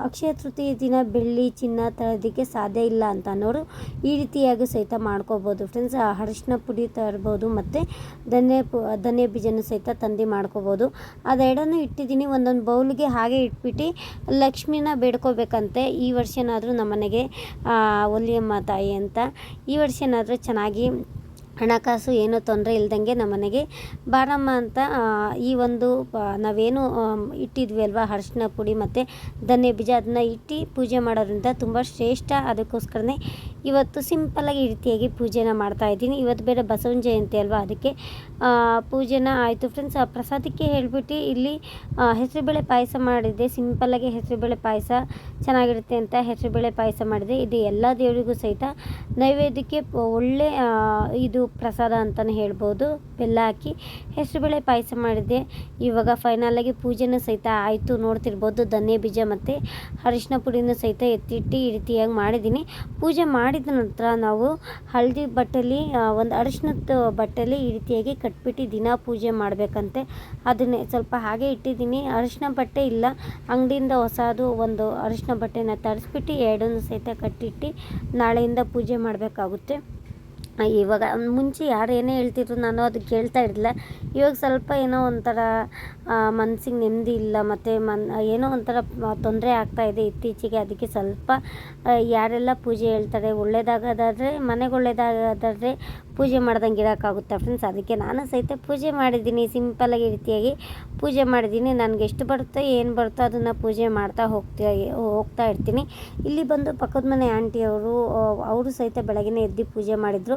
ಅಕ್ಷಯ ತೃತೀಯ ದಿನ ಬೆಳ್ಳಿ ಚಿನ್ನ ತಳೋದಕ್ಕೆ ಸಾಧ್ಯ ಇಲ್ಲ ಅಂತ ಅನ್ನೋರು ಈ ರೀತಿಯಾಗಿ ಸಹಿತ ಮಾಡ್ಕೋಬೋದು. ಫ್ರೆಂಡ್ಸ್ ಅರಿಶಿನ ಪುಡಿ ತರ್ಬೋದು ಮತ್ತು ಧನ್ಯ ಪು ಧನ್ಯ ಬೀಜನೂ ಸಹಿತ ತಂದು ಮಾಡ್ಕೋಬೋದು. ಅದೆರಡನ್ನೂ ಇಟ್ಟಿದ್ದೀನಿ, ಒಂದೊಂದು ಬೌಲ್ಗೆ ಹಾಗೆ ಇಟ್ಬಿಟ್ಟು ಲಕ್ಷ್ಮಿನ ಬೇಡ್ಕೋಬೇಕಂತೆ. ಈ ವರ್ಷನಾದರೂ ನಮ್ಮನೆಗೆ ಒಲಿಯಮ್ಮ ತಾಯಿ ಅಂತ ಈ ವರ್ಷನಾದರೂ ಚೆನ್ನಾಗಿ ಹಣಕಾಸು ಏನೂ ತೊಂದರೆ ಇಲ್ದಂಗೆ ನಮ್ಮನೆಗೆ ಬಾರಮ್ಮ ಅಂತ ಈ ಒಂದು ನಾವೇನು ಇಟ್ಟಿದ್ವಿ ಅಲ್ವಾ ಅರ್ಶಿನ ಪುಡಿ ಮತ್ತು ಧನ್ಯ ಬೀಜ, ಅದನ್ನ ಇಟ್ಟು ಪೂಜೆ ಮಾಡೋದ್ರಿಂದ ತುಂಬ ಶ್ರೇಷ್ಠ. ಅದಕ್ಕೋಸ್ಕರನೇ ಇವತ್ತು ಸಿಂಪಲ್ಲಾಗಿ ಈ ರೀತಿಯಾಗಿ ಪೂಜೆನ ಮಾಡ್ತಾ ಇದ್ದೀನಿ. ಇವತ್ತು ಬೇರೆ ಬಸವನ ಜಯಂತಿ ಅಲ್ವಾ? ಅದಕ್ಕೆ ಪೂಜೆನ ಆಯಿತು. ಫ್ರೆಂಡ್ಸ್ ಪ್ರಸಾದಕ್ಕೆ ಹೇಳ್ಬಿಟ್ಟು ಇಲ್ಲಿ ಹೆಸರುಬೇಳೆ ಪಾಯಸ ಮಾಡಿದ್ದೆ. ಸಿಂಪಲ್ಲಾಗಿ ಹೆಸರುಬೇಳೆ ಪಾಯಸ ಚೆನ್ನಾಗಿರುತ್ತೆ ಅಂತ ಹೆಸರುಬೇಳೆ ಪಾಯಸ ಮಾಡಿದೆ. ಇದು ಎಲ್ಲ ದೇವರಿಗೂ ಸಹಿತ ನೈವೇದ್ಯಕ್ಕೆ ಒಳ್ಳೆ ಇದು ಪ್ರಸಾದ ಅಂತಲೇ ಹೇಳ್ಬೋದು. ಬೆಲ್ಲ ಹಾಕಿ ಹೆಸರುಬೇಳೆ ಪಾಯಸ ಮಾಡಿದ್ದೆ ಇವಾಗ ಫೈನಲಾಗಿ ಪೂಜೆನೂ ಸಹಿತ ಆಯಿತು. ನೋಡ್ತಿರ್ಬೋದು ಧನ್ಯ ಬೀಜ ಮತ್ತು ಅರಿಶಿನ ಪುಡಿನೂ ಸಹಿತ ಎತ್ತಿಟ್ಟು ಈ ರೀತಿಯಾಗಿ ಮಾಡಿದ್ದೀನಿ. ಪೂಜೆ ಮಾಡಿದ ನಂತರ ನಾವು ಹಳದಿ ಬಟ್ಟೆಲಿ ಒಂದು ಅರಿಶಿನದ ಬಟ್ಟೆಲಿ ಈ ರೀತಿಯಾಗಿ ಕಟ್ಬಿಟ್ಟು ದಿನ ಪೂಜೆ ಮಾಡಬೇಕಂತೆ. ಅದನ್ನೇ ಸ್ವಲ್ಪ ಹಾಗೆ ಇಟ್ಟಿದ್ದೀನಿ. ಅರಿಶಿನ ಬಟ್ಟೆ ಇಲ್ಲ. ಅಂಗಡಿಯಿಂದ ಹೊಸದು ಒಂದು ಅರಿಶಿನ ಬಟ್ಟೆನ ತರಿಸ್ಬಿಟ್ಟು ಎರಡನ್ನೂ ಸಹಿತ ಕಟ್ಟಿಟ್ಟು ನಾಳೆಯಿಂದ ಪೂಜೆ ಮಾಡಬೇಕಾಗುತ್ತೆ. ಇವಾಗ, ಮುಂಚೆ ಯಾರು ಏನೇ ಹೇಳ್ತಿದ್ರು ನಾನು ಅದು ಕೇಳ್ತಾ ಇರಲಿಲ್ಲ. ಇವಾಗ ಸ್ವಲ್ಪ ಏನೋ ಒಂಥರ ಮನ್ಸಿಗೆ ನೆಮ್ಮದಿ ಇಲ್ಲ, ಮತ್ತು ಮನ್, ಏನೋ ಒಂಥರ ತೊಂದರೆ ಆಗ್ತಾ ಇದೆ ಇತ್ತೀಚೆಗೆ, ಅದಕ್ಕೆ ಸ್ವಲ್ಪ ಯಾರೆಲ್ಲ ಪೂಜೆ ಹೇಳ್ತಾರೆ ಒಳ್ಳೆಯದಾಗೋದಾದರೆ ಮನೆಗೆ ಒಳ್ಳೇದಾಗೋದಾದರೆ ಪೂಜೆ ಮಾಡ್ದಂಗೆ ಇರೋಕ್ಕಾಗುತ್ತಾ ಫ್ರೆಂಡ್ಸ್ ಅದಕ್ಕೆ ನಾನು ಸಹಿತ ಪೂಜೆ ಮಾಡಿದ್ದೀನಿ ಸಿಂಪಲ್ಲಾಗಿ ರೀತಿಯಾಗಿ ಪೂಜೆ ಮಾಡಿದ್ದೀನಿ. ನನಗೆ ಎಷ್ಟು ಬರುತ್ತೋ, ಏನು ಬರುತ್ತೋ ಅದನ್ನು ಪೂಜೆ ಮಾಡ್ತಾ ಹೋಗ್ತಾ ಹೋಗ್ತಾ ಇರ್ತೀನಿ. ಇಲ್ಲಿ ಬಂದು ಪಕ್ಕದ ಮನೆ ಆಂಟಿಯವರು ಅವರು ಸಹಿತ ಬೆಳಗಿನ ಎದ್ದು ಪೂಜೆ ಮಾಡಿದರು.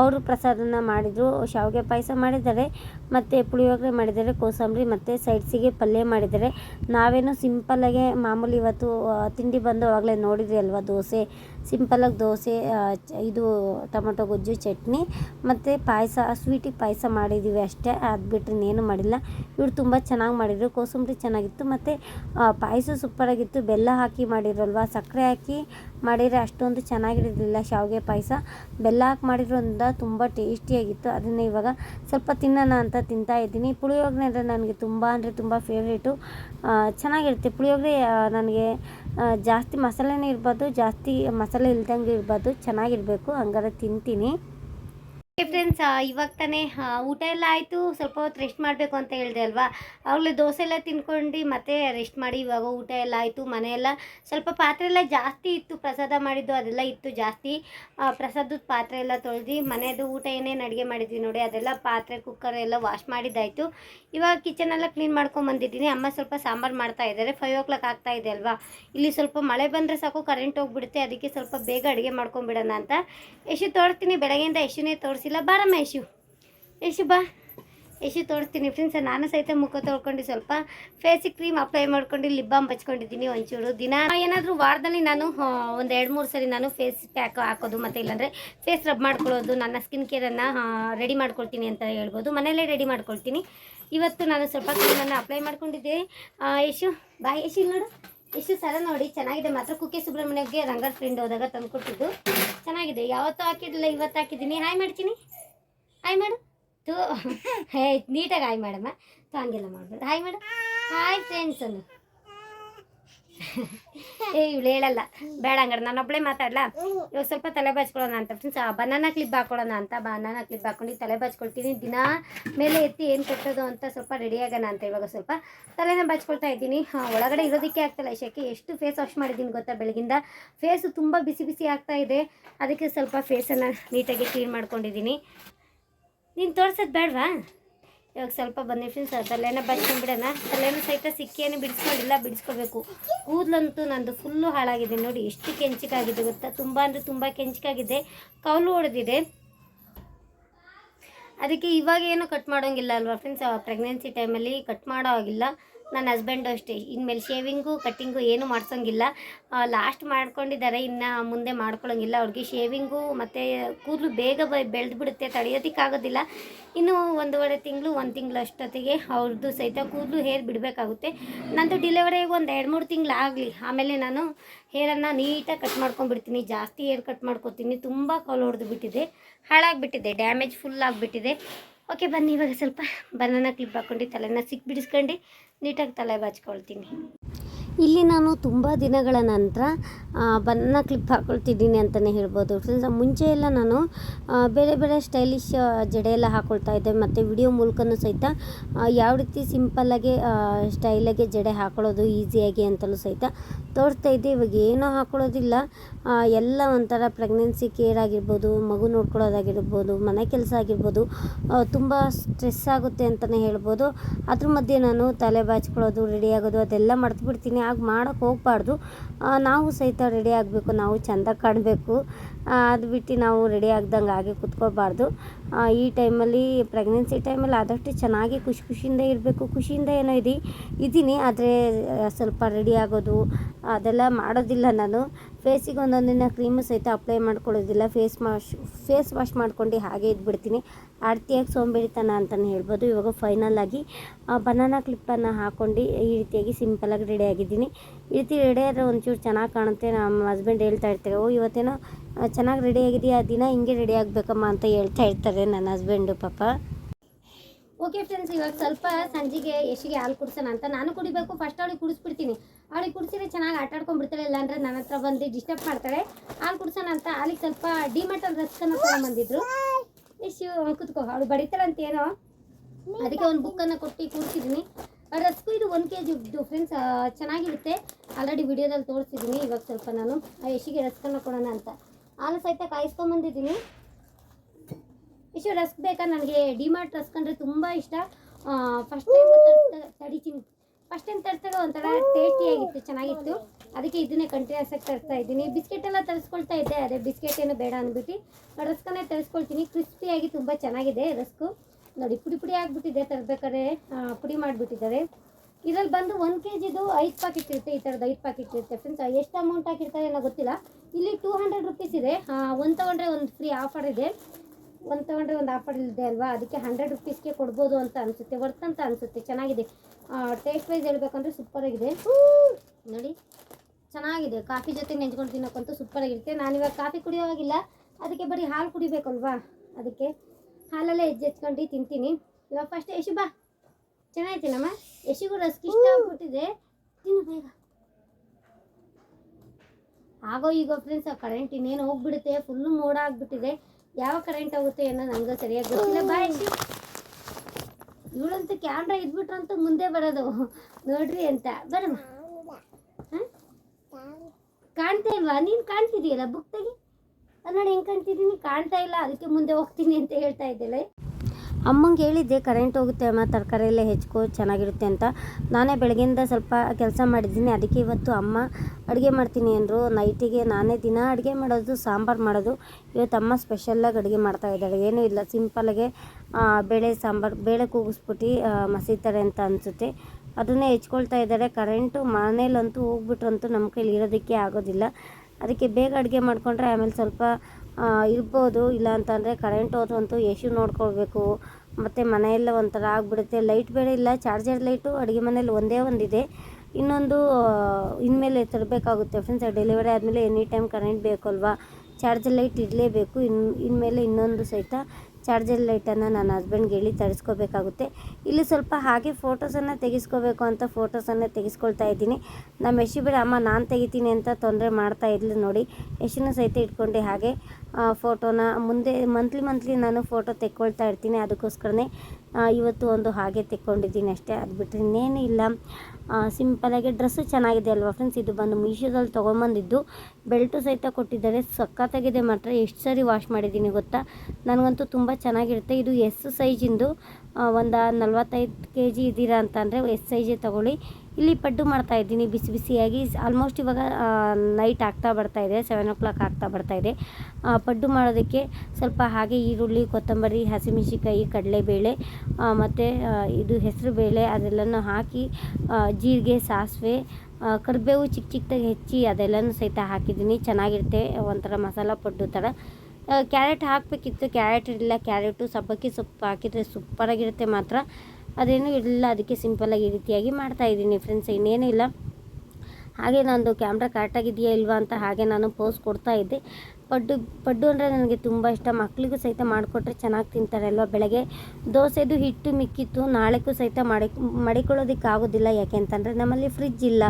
ಅವರು ಪ್ರಸಾದನ ಮಾಡಿದರು, ಶಾವಿಗೆ ಪಾಯಸ ಮಾಡಿದ್ದಾರೆ, ಮತ್ತು ಪುಳಿಯೋಗರೆ ಮಾಡಿದ್ದಾರೆ, ಕೋಸಂಬರಿ ಮತ್ತು ಸೈಡ್ಸಿಗೆ ಪಲ್ಯ ಮಾಡಿದ್ದಾರೆ. ನಾವೇನು ಸಿಂಪಲ್ಲಾಗೆ ಮಾಮೂಲಿ ಇವತ್ತು, ತಿಂಡಿ ಬಂದು ಆವಾಗಲೇ ನೋಡಿದ್ರಿ ಅಲ್ವಾ, ದೋಸೆ. ಸಿಂಪಲಾಗಿ ದೋಸೆ ಇದು ಟೊಮೊಟೊ ಗೊಜ್ಜು, ಚಟ್ನಿ ಮತ್ತು ಪಾಯಸ ಸ್ವೀಟಿಗೆ ಪಾಯಸ ಮಾಡಿದ್ದೀವಿ ಅಷ್ಟೇ. ಅದು ಬಿಟ್ಟರೆ ಇನ್ನೇನು ಮಾಡಿಲ್ಲ. ಇವ್ರು ತುಂಬ ಚೆನ್ನಾಗಿ ಮಾಡಿದರು. ಕೋಸಂಬರಿ ಚೆನ್ನಾಗಿತ್ತು. ಮತ್ತು ಪಾಯಸ ಸೂಪರಾಗಿತ್ತು ಬೆಲ್ಲ ಹಾಕಿ ಮಾಡಿರಲ್ವ ಸಕ್ಕರೆ ಹಾಕಿ ಮಾಡಿದರೆ ಅಷ್ಟೊಂದು ಚೆನ್ನಾಗಿರಲಿಲ್ಲ ಶಾವಿಗೆ ಪಾಯಸ. ಬೆಲ್ಲ ಹಾಕಿ ಮಾಡಿರೋದ್ರಿಂದ ತುಂಬ ಟೇಸ್ಟಿಯಾಗಿತ್ತು ಅದನ್ನು ಇವಾಗ ಸ್ವಲ್ಪ ತಿನ್ನೋಣ ಅಂತ ತಿಂತಾ ಇದ್ದೀನಿ. ಪುಳಿಯೋಗರೆ ಅಂದರೆ ನನಗೆ ತುಂಬ ಅಂದರೆ ತುಂಬ ಫೇವ್ರೇಟು ಚೆನ್ನಾಗಿರುತ್ತೆ. ಪುಳಿಯೋಗರೆ ನನಗೆ ಜಾಸ್ತಿ ಮಸಾಲೆನೇ ಇರ್ಬೋದು, ಜಾಸ್ತಿ ಮಸಾಲೆ ಇಲ್ದಂಗೆ ಇರ್ಬೋದು, ಚೆನ್ನಾಗಿರಬೇಕು. ಹಂಗಾರೆ ತಿಂತೀನಿ. ಫ್ರೆಂಡ್ಸ್ ಇವಾಗ ತಾನೇ ಊಟ ಎಲ್ಲ ಆಯಿತು, ಸ್ವಲ್ಪ ಹೊತ್ತು ರೆಸ್ಟ್ ಮಾಡಬೇಕು ಅಂತ ಹೇಳಿದೆ ಅಲ್ವಾ? ಆವಾಗಲೇ ದೋಸೆ ಎಲ್ಲ ತಿನ್ಕೊಂಡು ಮತ್ತೆ ರೆಸ್ಟ್ ಮಾಡಿ ಇವಾಗ ಊಟ ಎಲ್ಲ ಆಯಿತು ಮನೆಯೆಲ್ಲ ಸ್ವಲ್ಪ ಪಾತ್ರೆ ಎಲ್ಲ ಜಾಸ್ತಿ ಇತ್ತು, ಪ್ರಸಾದ ಮಾಡಿದ್ದು ಅದೆಲ್ಲ ಇತ್ತು ಜಾಸ್ತಿ. ಪ್ರಸಾದದ ಪಾತ್ರೆ ಎಲ್ಲ ತೊಳೆದು ಮನೆಯದು ಊಟ ಏನೇನು ಅಡುಗೆ ಮಾಡಿದ್ವಿ ನೋಡಿ, ಅದೆಲ್ಲ ಪಾತ್ರೆ ಕುಕ್ಕರ್ ಎಲ್ಲ ವಾಶ್ ಮಾಡಿದ್ದಾಯಿತು. ಇವಾಗ ಕಿಚನ್ ಎಲ್ಲ ಕ್ಲೀನ್ ಮಾಡ್ಕೊಂಬಂದಿದ್ದೀನಿ ಅಮ್ಮ ಸ್ವಲ್ಪ ಸಾಂಬಾರು ಮಾಡ್ತಾ ಇದ್ದಾರೆ ಫೈವ್ ಓ ಕ್ಲಾಕ್ ಆಗ್ತಾ ಇದೆ ಅಲ್ವಾ? ಇಲ್ಲಿ ಸ್ವಲ್ಪ ಮಳೆ ಬಂದರೆ ಸಾಕು ಕರೆಂಟ್ ಹೋಗ್ಬಿಡುತ್ತೆ, ಅದಕ್ಕೆ ಸ್ವಲ್ಪ ಬೇಗ ಅಡುಗೆ ಮಾಡ್ಕೊಂಬಿಡೋಣ ಅಂತ. ಎಷ್ಟು ತೋರಿಸ್ತೀನಿ, ಬೆಳಗ್ಗೆಯಿಂದ ಯಶುನೇ ತೋರಿಸಿಲ್ಲ ಬಾರಮ್ಮ, ಯಶು. ಯಶು, ಬಾ. ಯಶು, ತೋರಿಸ್ತೀನಿ. ಫ್ರೆಂಡ್ಸ್ ನಾನು ಸಹಿತ ಮುಖ ತೊಳ್ಕೊಂಡು ಸ್ವಲ್ಪ ಫೇಸ್ ಕ್ರೀಮ್ ಅಪ್ಲೈ ಮಾಡ್ಕೊಂಡು ಲಿಪ್ ಬಾಮ್ ಹಚ್ಕೊಂಡಿದ್ದೀನಿ ಒಂಚೂರು. ದಿನ ಏನಾದರೂ ವಾರದಲ್ಲಿ ನಾನು ಒಂದು ಎರಡು, ಮೂರು ಸರಿ ನಾನು ಫೇಸ್ ಪ್ಯಾಕ್ ಹಾಕೋದು ಮತ್ತು ಇಲ್ಲಾಂದರೆ ಫೇಸ್ ರಬ್ ಮಾಡ್ಕೊಳ್ಳೋದು, ನನ್ನ ಸ್ಕಿನ್ ಕೇರನ್ನು ರೆಡಿ ಮಾಡ್ಕೊಳ್ತೀನಿ ಅಂತ ಹೇಳ್ಬೋದು. ಮನೆಯಲ್ಲೇ ರೆಡಿ ಮಾಡ್ಕೊಳ್ತೀನಿ. ಇವತ್ತು ನಾನು ಸ್ವಲ್ಪ ಕ್ರೀಮನ್ನು ಅಪ್ಲೈ ಮಾಡ್ಕೊಂಡಿದ್ದೆ. ಯಶು ಬಾಯ್ ಯಶು ನೋಡು. ಯಶು ಸರ ನೋಡಿ, ಚೆನ್ನಾಗಿದೆ. ಮಾತ್ರ ಕುಕ್ಕೆ ಸುಬ್ರಹ್ಮಣ್ಯಗೆ ರಂಗರ್ ಫ್ರೆಂಡ್ ಹೋದಾಗ ತಂದ್ಕೊಟ್ಟಿದ್ದು. ಚೆನ್ನಾಗಿದೆ. ಯಾವತ್ತೂ ಹಾಕಿರಲಿಲ್ಲ, ಇವತ್ತು ಹಾಕಿದ್ದೀನಿ. ಹಾಯ್ ಮಾಡ್ತೀನಿ. ಹಾಯ್ ಮಾಡು. ತೂ [LAUGHS] ಹೇ, ನೀಟಾಗಿ ಹಾಯ್ ಮಾಡಮ್ಮ. ತೂ ಹಂಗೆಲ್ಲ ಮಾಡ್ಬೋದು ಹಾಯ್ ಮಾಡು. ಹಾಯ್ ಫ್ರೆಂಡ್ಸ್ ಅನ್ನು. ಏ, ಇವ್ಳು ಹೇಳಲ್ಲ. ಬೇಡ ಹಂಗಾರೆ ನಾನೊಬ್ಬಳೇ ಮಾತಾಡಲ್ಲ ಇವಾಗ ಸ್ವಲ್ಪ ತಲೆ ಬಾಚ್ಕೊಳ್ಳೋಣ ಅಂತ ಫ್ರೆಂಡ್ಸ್ ಬನಾನ ಕ್ಲಿಪ್ ಹಾಕೊಳ್ಳೋಣ ಅಂತ ಬನಾನ ಕ್ಲಿಪ್ ಹಾಕೊಂಡು ತಲೆ ಬಾಚ್ಕೊಳ್ತೀನಿ. ದಿನ ಮೇಲೆ ಎತ್ತಿ ಏನು ಕಟ್ಟೋದು ಅಂತ ಸ್ವಲ್ಪ ರೆಡಿ ಆಗೋಣ ಅಂತ ಇವಾಗ ಸ್ವಲ್ಪ ತಲೆನ ಬಾಚ್ಕೊಳ್ತಾ ಇದ್ದೀನಿ. ಒಳಗಡೆ ಇರೋದಕ್ಕೆ ಆಗ್ತಾಯಿಲ್ಲ ಶೆಕೆ ಎಷ್ಟು ಫೇಸ್ ವಾಶ್ ಮಾಡಿದ್ದೀನಿ ಗೊತ್ತಾ ಬೆಳಗಿಂದ? ಫೇಸು ತುಂಬ ಬಿಸಿ ಬಿಸಿ ಆಗ್ತಾ ಇದೆ. ಅದಕ್ಕೆ ಸ್ವಲ್ಪ ಫೇಸನ್ನು ನೀಟಾಗಿ ಕ್ಲೀನ್ ಮಾಡ್ಕೊಂಡಿದ್ದೀನಿ. ನೀನು ತೋರ್ಸೋದು ಬೇಡವಾ? ಇವಾಗ ಸ್ವಲ್ಪ ಬಂದಿ ಫ್ರೆಂಡ್ಸ್ ತಲೆನ ಬಚ್ಕೊಂಡ್ಬಿಡೋಣ ತಲೆನೂ ಸಹಿತ ಸಿಕ್ಕಿಯನ್ನು ಬಿಡಿಸ್ಕೊಂಡಿಲ್ಲ, ಬಿಡಿಸ್ಕೋಬೇಕು. ಕೂದಲಂತೂ ನಂದು ಫುಲ್ಲು ಹಾಳಾಗಿದೆ ನೋಡಿ, ಎಷ್ಟು ಕೆಂಚಿಕಾಗಿದೆ ಗೊತ್ತಾ? ತುಂಬ ಅಂದರೆ ತುಂಬ ಕೆಂಚಿಕಾಗಿದೆ ಕೌಲು ಹೊಡೆದಿದೆ ಅದಕ್ಕೆ ಇವಾಗ ಏನು ಕಟ್ ಮಾಡೋಂಗಿಲ್ಲ ಅಲ್ವಾ ಫ್ರೆಂಡ್ಸ್ ಪ್ರೆಗ್ನೆನ್ಸಿ ಟೈಮಲ್ಲಿ ಕಟ್ ಮಾಡೋ ಹಾಗಿಲ್ಲ. ನನ್ನ ಹಸ್ಬೆಂಡು ಅಷ್ಟೇ. ಇನ್ಮೇಲೆ ಶೇವಿಂಗು ಕಟ್ಟಿಂಗು ಏನು ಮಾಡ್ಸೋಂಗಿಲ್ಲ. ಲಾಸ್ಟ್ ಮಾಡ್ಕೊಂಡಿದ್ದಾರೆ, ಇನ್ನು ಮುಂದೆ ಮಾಡ್ಕೊಳ್ಳೋಂಗಿಲ್ಲ ಅವ್ರಿಗೆ ಶೇವಿಂಗು ಮತ್ತು ಕೂದಲು ಬೇಗ ಬೆಳೆದು ಬಿಡುತ್ತೆ ತಡೆಯೋದಕ್ಕಾಗೋದಿಲ್ಲ. ಇನ್ನು ಒಂದೂವರೆ ತಿಂಗಳು, ಒಂದು ತಿಂಗಳು ಅಷ್ಟೊತ್ತಿಗೆ ಅವ್ರದ್ದು ಸಹಿತ ಕೂದಲು ಹೇರ್ ಬಿಡಬೇಕಾಗುತ್ತೆ. ನಂದು ಡಿಲೆವರಿ ಒಂದು ಎರಡು ಮೂರು ತಿಂಗಳು ಆಗಲಿ. ಆಮೇಲೆ ನಾನು ಹೇರನ್ನು ನೀಟಾಗಿ ಕಟ್ ಮಾಡ್ಕೊಂಡ್ಬಿಡ್ತೀನಿ. ಜಾಸ್ತಿ ಹೇರ್ ಕಟ್ ಮಾಡ್ಕೊತೀನಿ. ತುಂಬ ಕಾಲು ಹೊಡೆದು ಬಿಟ್ಟಿದೆ ಹಾಳಾಗಿಬಿಟ್ಟಿದೆ. ಡ್ಯಾಮೇಜ್ ಫುಲ್ ಆಗಿಬಿಟ್ಟಿದೆ. ಓಕೆ ಬನ್ನಿ ಇವಾಗ ಸ್ವಲ್ಪ ಬನಾನ ಕ್ಲಿಪ್ ಹಾಕ್ಕೊಂಡು ತಲೆನ ಸಿಕ್ಕಿ ಬಿಡಿಸ್ಕೊಂಡು ನೀಟಾಗಿ ತಲೆ ಬಾಚ್ಕೊಳ್ತೀನಿ. ಇಲ್ಲಿ ನಾನು ತುಂಬ ದಿನಗಳ ನಂತರ ಬನ್ನ ಕ್ಲಿಪ್ ಹಾಕ್ಕೊಳ್ತಿದ್ದೀನಿ ಅಂತಲೇ ಹೇಳ್ಬೋದು. ಮುಂಚೆ ಎಲ್ಲ ನಾನು ಬೇರೆ ಬೇರೆ ಸ್ಟೈಲಿಶ್ ಜಡೆ ಎಲ್ಲ ಹಾಕ್ಕೊಳ್ತಾ ಇದ್ದೆ. ಮತ್ತು ವಿಡಿಯೋ ಮೂಲಕನೂ ಸಹಿತ ಯಾವ ರೀತಿ ಸಿಂಪಲ್ಲಾಗಿ ಸ್ಟೈಲಾಗಿ ಜಡೆ ಹಾಕೊಳ್ಳೋದು ಈಸಿಯಾಗಿ ಅಂತಲೂ ಸಹಿತ ತೋರಿಸ್ತಾ ಇದ್ದೆ. ಇವಾಗ ಏನೂ ಹಾಕ್ಕೊಳ್ಳೋದಿಲ್ಲ ಎಲ್ಲ ಒಂಥರ ಪ್ರೆಗ್ನೆನ್ಸಿ ಕೇರ್ ಆಗಿರ್ಬೋದು, ಮಗು ನೋಡ್ಕೊಳ್ಳೋದಾಗಿರ್ಬೋದು, ಮನೆ ಕೆಲಸ ಆಗಿರ್ಬೋದು ತುಂಬ ಸ್ಟ್ರೆಸ್ ಆಗುತ್ತೆ ಅಂತಲೇ ಹೇಳ್ಬೋದು. ಅದ್ರ ಮಧ್ಯೆ ನಾನು ತಲೆ ಬಾಚ್ಕೊಳ್ಳೋದು, ರೆಡಿ ಆಗೋದು, ಅದೆಲ್ಲ ಮರ್ತು ಬಿಡ್ತೀನಿ ಆಗ ಮಾಡೋಕ್ಕೆ ಹೋಗಬಾರ್ದು. ನಾವು ಸಹಿತ ರೆಡಿ ಆಗಬೇಕು, ನಾವು ಚೆಂದ ಕಾಣಬೇಕು. ಅದು ಬಿಟ್ಟು ನಾವು ರೆಡಿ ಆಗ್ದಂಗೆ ಹಾಗೆ ಕುತ್ಕೋಬಾರ್ದು ಈ ಟೈಮಲ್ಲಿ ಪ್ರೆಗ್ನೆನ್ಸಿ ಟೈಮಲ್ಲಿ ಆದಷ್ಟು ಚೆನ್ನಾಗಿ ಖುಷಿ ಖುಷಿಯಿಂದ ಇರಬೇಕು, ಖುಷಿಯಿಂದ ಏನೋ ಇದೆ ಇದ್ದೀನಿ ಆದರೆ ಸ್ವಲ್ಪ ರೆಡಿ ಆಗೋದು, ಅದೆಲ್ಲ ಮಾಡೋದಿಲ್ಲ ನಾನು. ಫೇಸಿಗೆ ಒಂದೊಂದಿನ ಕ್ರೀಮು ಸಹಿತ ಅಪ್ಲೈ ಮಾಡ್ಕೊಳ್ಳೋದಿಲ್ಲ. ಫೇಸ್ ವಾಶ್ ಫೇಸ್ ವಾಶ್ ಮಾಡ್ಕೊಂಡು ಹಾಗೆ ಇದ್ಬಿಡ್ತೀನಿ. ಆಡ್ತಿಯಾಗಿ ಸೋಂಬೇರಿತನ ಅಂತಲೇ ಹೇಳ್ಬೋದು. ಇವಾಗ ಫೈನಲ್ ಆಗಿ ಬನಾನಾ ಕ್ಲಿಪ್ಪನ್ನು ಹಾಕ್ಕೊಂಡು ಈ ರೀತಿಯಾಗಿ ಸಿಂಪಲಾಗಿ ರೆಡಿ ಆಗಿದ್ದೀನಿ. ಈ ರೀತಿ ರೆಡಿ ಆದರೆ ಒಂಚೂರು ಚೆನ್ನಾಗಿ ಕಾಣುತ್ತೆ. ನಮ್ಮ ಹಸ್ಬೆಂಡ್ ಹೇಳ್ತಾ ಇರ್ತಾರೆ, ಓ, ಇವತ್ತೇನೋ ಚೆನ್ನಾಗಿ ರೆಡಿ ಆಗಿದೆಯಾ? ದಿನ ಹಿಂಗೆ ರೆಡಿ ಆಗಬೇಕಮ್ಮ ಅಂತ ಹೇಳ್ತಾ ಇರ್ತಾರೆ ನನ್ನ ಹಸ್ಬೆಂಡು ಪಾಪ. ಓಕೆ ಫ್ರೆಂಡ್ಸ್ ಇವಾಗ ಸ್ವಲ್ಪ ಸಂಜೆಗೆ ಎಷ್ಟಿಗೆ ಹಾಲು ಕುಡಿಸೋಣ ಅಂತ ನಾನು ಕುಡಿಬೇಕು. ಫಸ್ಟ್ ಅವಳಿಗೆ ಕುಡಿಸ್ಬಿಡ್ತೀನಿ. ಅವಳಿಗೆ ಕುಡಿಸಿದ್ರೆ ಚೆನ್ನಾಗಿ ಆಟ ಆಡ್ಕೊಂಡ್ಬಿಡ್ತಾಳೆ ಇಲ್ಲಾಂದ್ರೆ ನನ್ನ ಹತ್ರ ಬಂದು ಡಿಸ್ಟರ್ಬ್ ಮಾಡ್ತಾಳೆ. ಹಾಲು ಕುಡ್ಸೋಣ ಅಂತ ಹಾಲಿಗೆ ಸ್ವಲ್ಪ ಡಿಮಟಲ್ ರಸ್ಕನ್ನು ತೊಗೊಂಬಂದಿದ್ರು ಯಶು ಕುತ್ಕೋ. ಅವಳು ಬಡಿತಾಳೆ ಅಂತ ಏನೋ ಅದಕ್ಕೆ ಒಂದು ಬುಕ್ಕನ್ನು ಕೊಟ್ಟು ಕೂರಿಸಿದ್ದೀನಿ ರಸ್ಕು ಇದು ಒಂದು ಕೆ ಜಿ ಇದು ಫ್ರೆಂಡ್ಸ್ ಚೆನ್ನಾಗಿರುತ್ತೆ. ಆಲ್ರೆಡಿ ವಿಡಿಯೋದಲ್ಲಿ ತೋರಿಸಿದ್ದೀನಿ ಇವಾಗ ಸ್ವಲ್ಪ ನಾನು ಯಶಿಗೆ ರಸ್ಕನ್ನ ಕೊಡೋಣ ಅಂತ. ಹಾಲು ಸಹಿತ ಕಾಯಿಸ್ಕೊಂಬಂದಿದ್ದೀನಿ ಇಷ್ಟು ರಸ್ಕ್ ಬೇಕಾ? ನನಗೆ ಡಿಮಾರ್ಟ್ ರಸ್ಕ್ ಅಂದರೆ ತುಂಬ ಇಷ್ಟ. ಫಸ್ಟ್ ಟೈಮ್ ತಡಿತೀನಿ. ಫಸ್ಟ್ ಟೈಮ್ ತರಿಸಿದಾಗ ಒಂಥರ ಟೇಸ್ಟಿಯಾಗಿತ್ತು ಚೆನ್ನಾಗಿತ್ತು. ಅದಕ್ಕೆ ಇದನ್ನೇ ಕಂಟಿನ್ಯೂಸ್ ಆಗಿ ತರಿಸ್ತಾ ಇದ್ದೀನಿ. ಬಿಸ್ಕೆಟ್ ಎಲ್ಲ ತರಿಸ್ಕೊಳ್ತಾ ಇದ್ದೆ, ಅದೇ ಬಿಸ್ಕೆಟ್ ಏನು ಬೇಡ ಅಂದ್ಬಿಟ್ಟು. ರಸ್ಕನೇ ತರಿಸ್ಕೊಳ್ತೀನಿ. ಕ್ರಿಸ್ಪಿಯಾಗಿ ತುಂಬ ಚೆನ್ನಾಗಿದೆ ರಸ್ಕು. ನೋಡಿ, ಪುಡಿ ಪುಡಿ ಆಗಿಬಿಟ್ಟಿದೆ ತರಬೇಕಾದ್ರೆ ಪುಡಿ ಮಾಡಿಬಿಟ್ಟಿದ್ದಾರೆ. ಇದ್ರಲ್ಲಿ ಬಂದು ಒಂದು ಕೆ ಜಿದು ಐದು ಪ್ಯಾಕೆಟ್ ಇರುತ್ತೆ, ಈ ಥರದ ಐದು ಪ್ಯಾಕೆಟ್ ಇರುತ್ತೆ ಫ್ರೆಂಡ್ಸ್ ಎಷ್ಟು ಅಮೌಂಟ್ ಹಾಕಿರ್ತಾರೆ ಏನೋ ಗೊತ್ತಿಲ್ಲ. ಇಲ್ಲಿ ಟೂ ಹಂಡ್ರೆಡ್ ರುಪೀಸ್ ಇದೆ. ಒಂದು ತೊಗೊಂಡ್ರೆ ಒಂದು ಫ್ರೀ ಆಫರ್ ಇದೆ. ಒಂದು ತೊಗೊಂಡ್ರೆ ಒಂದು ಆಫರ್ ಇದೆ ಅಲ್ವಾ? ಅದಕ್ಕೆ ಹಂಡ್ರೆಡ್ ರುಪೀಸ್ಗೆ ಕೊಡ್ಬೋದು ಅಂತ ಅನಿಸುತ್ತೆ ವರ್ತ್ ಅಂತ ಅನಿಸುತ್ತೆ. ಚೆನ್ನಾಗಿದೆ. ಟೇಸ್ಟ್ ವೈಸ್ ಹೇಳ್ಬೇಕಂದ್ರೆ ಸೂಪರಾಗಿದೆ ನೋಡಿ ಚೆನ್ನಾಗಿದೆ. ಕಾಫಿ ಜೊತೆ ನೆಂಚ್ಕೊಂಡು ತಿನ್ನೋಕ್ಕಂತೂ ಸೂಪರಾಗಿರುತ್ತೆ ನಾನಿವಾಗ ಕಾಫಿ ಕುಡಿಯೋವಾಗಿಲ್ಲ ಅದಕ್ಕೆ ಬರೀ ಹಾಲು ಕುಡಿಬೇಕಲ್ವಾ? ಅದಕ್ಕೆ ಹಾಲಲ್ಲೇ ಹೆಜ್ಜೆ ಹೆಚ್ಕೊಂಡು ತಿಂತೀನಿ. ಇವಾಗ ಫಸ್ಟ್ ಯಶು ಬಾ. ಚೆನ್ನಾಗಿದ್ದೀನಮ್ಮ ಯಶಿಗೂ ರಸ್ಕ್ ಇಷ್ಟ ಆಗ್ಬಿಟ್ಟಿದೆ. ತಿನ್ನು ಬೇಗ. ಆಗೋ ಈಗ ಫ್ರೆಂಡ್ಸ್ ಆ ಕರೆಂಟ್ ಇನ್ನೇನು ಹೋಗ್ಬಿಡುತ್ತೆ ಫುಲ್ಲು ಮೋಡ ಆಗ್ಬಿಟ್ಟಿದೆ. ಯಾವ ಕರೆಂಟ್ ಆಗುತ್ತೆ ಏನೋ ನನಗೂ ಸರಿಯಾಗಿ ಗೊತ್ತಿಲ್ಲ. ಬಾಯ್ ಇವಳಂತೂ ಕ್ಯಾಮ್ರಾ ಇದ್ಬಿಟ್ರಂತೂ ಮುಂದೆ ಬರೋದು. ನೋಡ್ರಿ ಅಂತ. ಬರಮ್ಮ. ಕಾಣ್ತಾ ಇಲ್ವಾ? ನೀನು ಕಾಣ್ತಿದೀಯಲ್ಲ ಬುಕ್ ತೆಗಿ? ನೋಡಿ ಹೆಂಗೆ ಕಾಣ್ತಿದ್ದೀನಿ? ಕಾಣ್ತಾ ಇಲ್ಲ. ಅದಕ್ಕೆ ಮುಂದೆ ಹೋಗ್ತೀನಿ ಅಂತ ಹೇಳ್ತಾ ಇದ್ದೇಳೆ. ಅಮ್ಮಂಗೆ ಹೇಳಿದ್ದೆ, ಕರೆಂಟ್ ಹೋಗುತ್ತೆ, ಅಮ್ಮ ತರಕಾರಿ ಎಲ್ಲ ಹೆಚ್ಕೋ, ಚೆನ್ನಾಗಿರುತ್ತೆ ಅಂತ. ನಾನೇ ಬೆಳಗ್ಗೆಯಿಂದ ಸ್ವಲ್ಪ ಕೆಲಸ ಮಾಡಿದ್ದೀನಿ. ಅದಕ್ಕೆ ಇವತ್ತು ಅಮ್ಮ ಅಡುಗೆ ಮಾಡ್ತೀನಿ ಅಂದರು. ನೈಟಿಗೆ ನಾನೇ ದಿನ ಅಡುಗೆ ಮಾಡೋದು, ಸಾಂಬಾರು ಮಾಡೋದು. ಇವತ್ತು ಅಮ್ಮ ಸ್ಪೆಷಲ್ಲಾಗಿ ಅಡುಗೆ ಮಾಡ್ತಾ ಇದ್ದಾಳೆ. ಏನೂ ಇಲ್ಲ ಸಿಂಪಲ್ಲಾಗೆ ಬೇಳೆ, ಸಾಂಬಾರು, ಬೇಳೆ ಕೂಗಿಸ್ಬಿಟ್ಟು ಮಸೀತಾರೆ ಅಂತ ಅನಿಸುತ್ತೆ. ಅದನ್ನೇ ಹೆಚ್ಕೊಳ್ತಾ ಇದ್ದಾರೆ. ಕರೆಂಟು ಮನೇಲಂತೂ ಹೋಗ್ಬಿಟ್ರಂತೂ ನಮ್ಮ ಕೈಲಿ ಇರೋದಕ್ಕೆ ಆಗೋದಿಲ್ಲ. ಅದಕ್ಕೆ ಬೇಗ ಅಡುಗೆ ಮಾಡಿಕೊಂಡ್ರೆ ಆಮೇಲೆ ಸ್ವಲ್ಪ ಇರ್ಬೋದು. ಇಲ್ಲ ಅಂತಂದರೆ ಕರೆಂಟ್ ಎ ಯಶು ನೋಡ್ಕೊಳ್ಬೇಕು. ಮತ್ತು ಮನೆಯೆಲ್ಲ ಒಂಥರ ಆಗಿಬಿಡುತ್ತೆ. ಲೈಟ್ ಬೇರೆ ಇಲ್ಲ. ಚಾರ್ಜರ್ ಲೈಟು ಅಡುಗೆ ಮನೇಲಿ ಒಂದೇ ಒಂದಿದೆ. ಇನ್ನೊಂದು ಇನ್ಮೇಲೆ ತರಬೇಕಾಗುತ್ತೆ ಫ್ರೆಂಡ್ಸ್ ಡೆಲಿವರಿ ಆದಮೇಲೆ ಎನಿ ಟೈಮ್ ಕರೆಂಟ್ ಬೇಕಲ್ವಾ? ಚಾರ್ಜರ್ ಲೈಟ್ ಇರಲೇಬೇಕು ಇನ್ನು ಇನ್ಮೇಲೆ ಇನ್ನೊಂದು ಸಹಿತ ಚಾರ್ಜರ್ ಲೈಟನ್ನು ನನ್ನ ಹಸ್ಬೆಂಡ್ಗೆ ಹೇಳಿ ತರಿಸ್ಕೋಬೇಕಾಗುತ್ತೆ. ಇಲ್ಲಿ ಸ್ವಲ್ಪ ಹಾಗೆ ಫೋಟೋಸನ್ನು ತೆಗೆಸ್ಕೋಬೇಕು ಅಂತ ಫೋಟೋಸನ್ನು ತೆಗೆಸ್ಕೊಳ್ತಾ ಇದ್ದೀನಿ. ನಮ್ಮ ಯಶು ಬೇಡ, ಅಮ್ಮ ನಾನು ತೆಗಿತೀನಿ ಅಂತ ತೊಂದರೆ ಮಾಡ್ತಾ ಇದ್ಲು ನೋಡಿ. ಯಶುನ ಸಹಿತ ಇಟ್ಕೊಂಡೆ ಹಾಗೆ ಫೋಟೋನ ಮುಂದೆ ಮಂತ್ಲಿ ಮಂತ್ಲಿ ನಾನು ಫೋಟೋ ತೆಕ್ಕೊಳ್ತಾ ಇರ್ತೀನಿ. ಅದಕ್ಕೋಸ್ಕರನೇ ಇವತ್ತು ಒಂದು ಹಾಗೆ ತೆಕ್ಕೊಂಡಿದ್ದೀನಿ ಅಷ್ಟೇ. ಅದು ಬಿಟ್ಟರೆ ಇನ್ನೇನು ಇಲ್ಲ. ಸಿಂಪಲಾಗಿ ಡ್ರೆಸ್ಸು ಚೆನ್ನಾಗಿದೆ ಅಲ್ವಾ ಫ್ರೆಂಡ್ಸ್ ಇದು ಬಂದು ಮೀಶೋದಲ್ಲಿ ತೊಗೊಂಬಂದಿದ್ದು. ಬೆಲ್ಟು ಸಹಿತ ಕೊಟ್ಟಿದ್ದಾರೆ. ಸಖತ್ತಾಗಿದೆ ಮಾತ್ರ. ಎಷ್ಟು ಸರಿ ವಾಶ್ ಮಾಡಿದ್ದೀನಿ ಗೊತ್ತಾ? ನನಗಂತೂ ತುಂಬ ಚೆನ್ನಾಗಿರುತ್ತೆ. ಇದು ಎಸ್ ಸೈಜಿಂದು ಒಂದು ನಲ್ವತ್ತೈದು ಕೆ ಜಿ ಇದ್ದೀರಾ ಅಂತಂದರೆ ಎಸ್ ಸೈಜೇ ತೊಗೊಳ್ಳಿ. ಇಲ್ಲಿ ಪಡ್ಡು ಮಾಡ್ತಾ ಇದ್ದೀನಿ, ಬಿಸಿ ಬಿಸಿಯಾಗಿ. ಆಲ್ಮೋಸ್ಟ್ ಇವಾಗ ನೈಟ್ ಆಗ್ತಾ ಬರ್ತಾ ಇದೆ ಸೆವೆನ್ ಓ ಕ್ಲಾಕ್ ಆಗ್ತಾ ಬರ್ತಾ ಇದೆ. ಪಡ್ಡು ಮಾಡೋದಕ್ಕೆ ಸ್ವಲ್ಪ ಹಾಗೆ ಈರುಳ್ಳಿ, ಕೊತ್ತಂಬರಿ ಹಸಿಮೆಣಸಿಕಾಯಿ ಕಡಲೆಬೇಳೆ ಮತ್ತು ಇದು ಹೆಸರು ಬೇಳೆ ಅದೆಲ್ಲನೂ ಹಾಕಿ ಜೀರಿಗೆ, ಸಾಸಿವೆ ಕರಿಬೇವು ಚಿಕ್ಕ ಚಿಕ್ಕದಾಗಿ ಹೆಚ್ಚಿ ಅದೆಲ್ಲನೂ ಸಹಿತ ಹಾಕಿದ್ದೀನಿ. ಚೆನ್ನಾಗಿರುತ್ತೆ, ಒಂಥರ ಮಸಾಲ ಪಡ್ಡು ಥರ. ಕ್ಯಾರೆಟ್ ಹಾಕಬೇಕಿತ್ತು, ಕ್ಯಾರೆಟ್ ಇರಲಿಲ್ಲ ಕ್ಯಾರೆಟು, ಸಬ್ಬಕ್ಕಿ ಸೊಪ್ಪು ಹಾಕಿದರೆ ಸೂಪರಾಗಿರುತ್ತೆ ಮಾತ್ರ. ಅದೇನೂ ಇಲ್ಲ, ಅದಕ್ಕೆ ಸಿಂಪಲ್ಲಾಗಿ ಈ ರೀತಿಯಾಗಿ ಮಾಡ್ತಾಯಿದ್ದೀನಿ ಫ್ರೆಂಡ್ಸ್ ಇನ್ನೇನೂ ಇಲ್ಲ. ಹಾಗೆ ನಂದು ಕ್ಯಾಮ್ರಾ ಕರೆಕ್ಟಾಗಿದೆಯಾ ಇಲ್ವಾ ಅಂತ ಹಾಗೆ ನಾನು ಪೋಸ್ ಕೊಡ್ತಾ ಇದ್ದೆ. ಪಡ್ಡು ಪಡ್ಡು ಅಂದರೆ ನನಗೆ ತುಂಬ ಇಷ್ಟ. ಮಕ್ಕಳಿಗೂ ಸಹಿತ ಮಾಡಿಕೊಟ್ರೆ ಚೆನ್ನಾಗಿ ತಿಂತಾರೆ ಅಲ್ವ? ಬೆಳಗ್ಗೆ ದೋಸೆದು ಹಿಟ್ಟು ಮಿಕ್ಕಿತ್ತು, ನಾಳೆಗೂ ಸಹಿತ ಮಾಡಿ ಮಡಿಕೊಳ್ಳೋದಕ್ಕಾಗೋದಿಲ್ಲ ಯಾಕೆ ಅಂತಂದರೆ ನಮ್ಮಲ್ಲಿ ಫ್ರಿಜ್ ಇಲ್ಲ.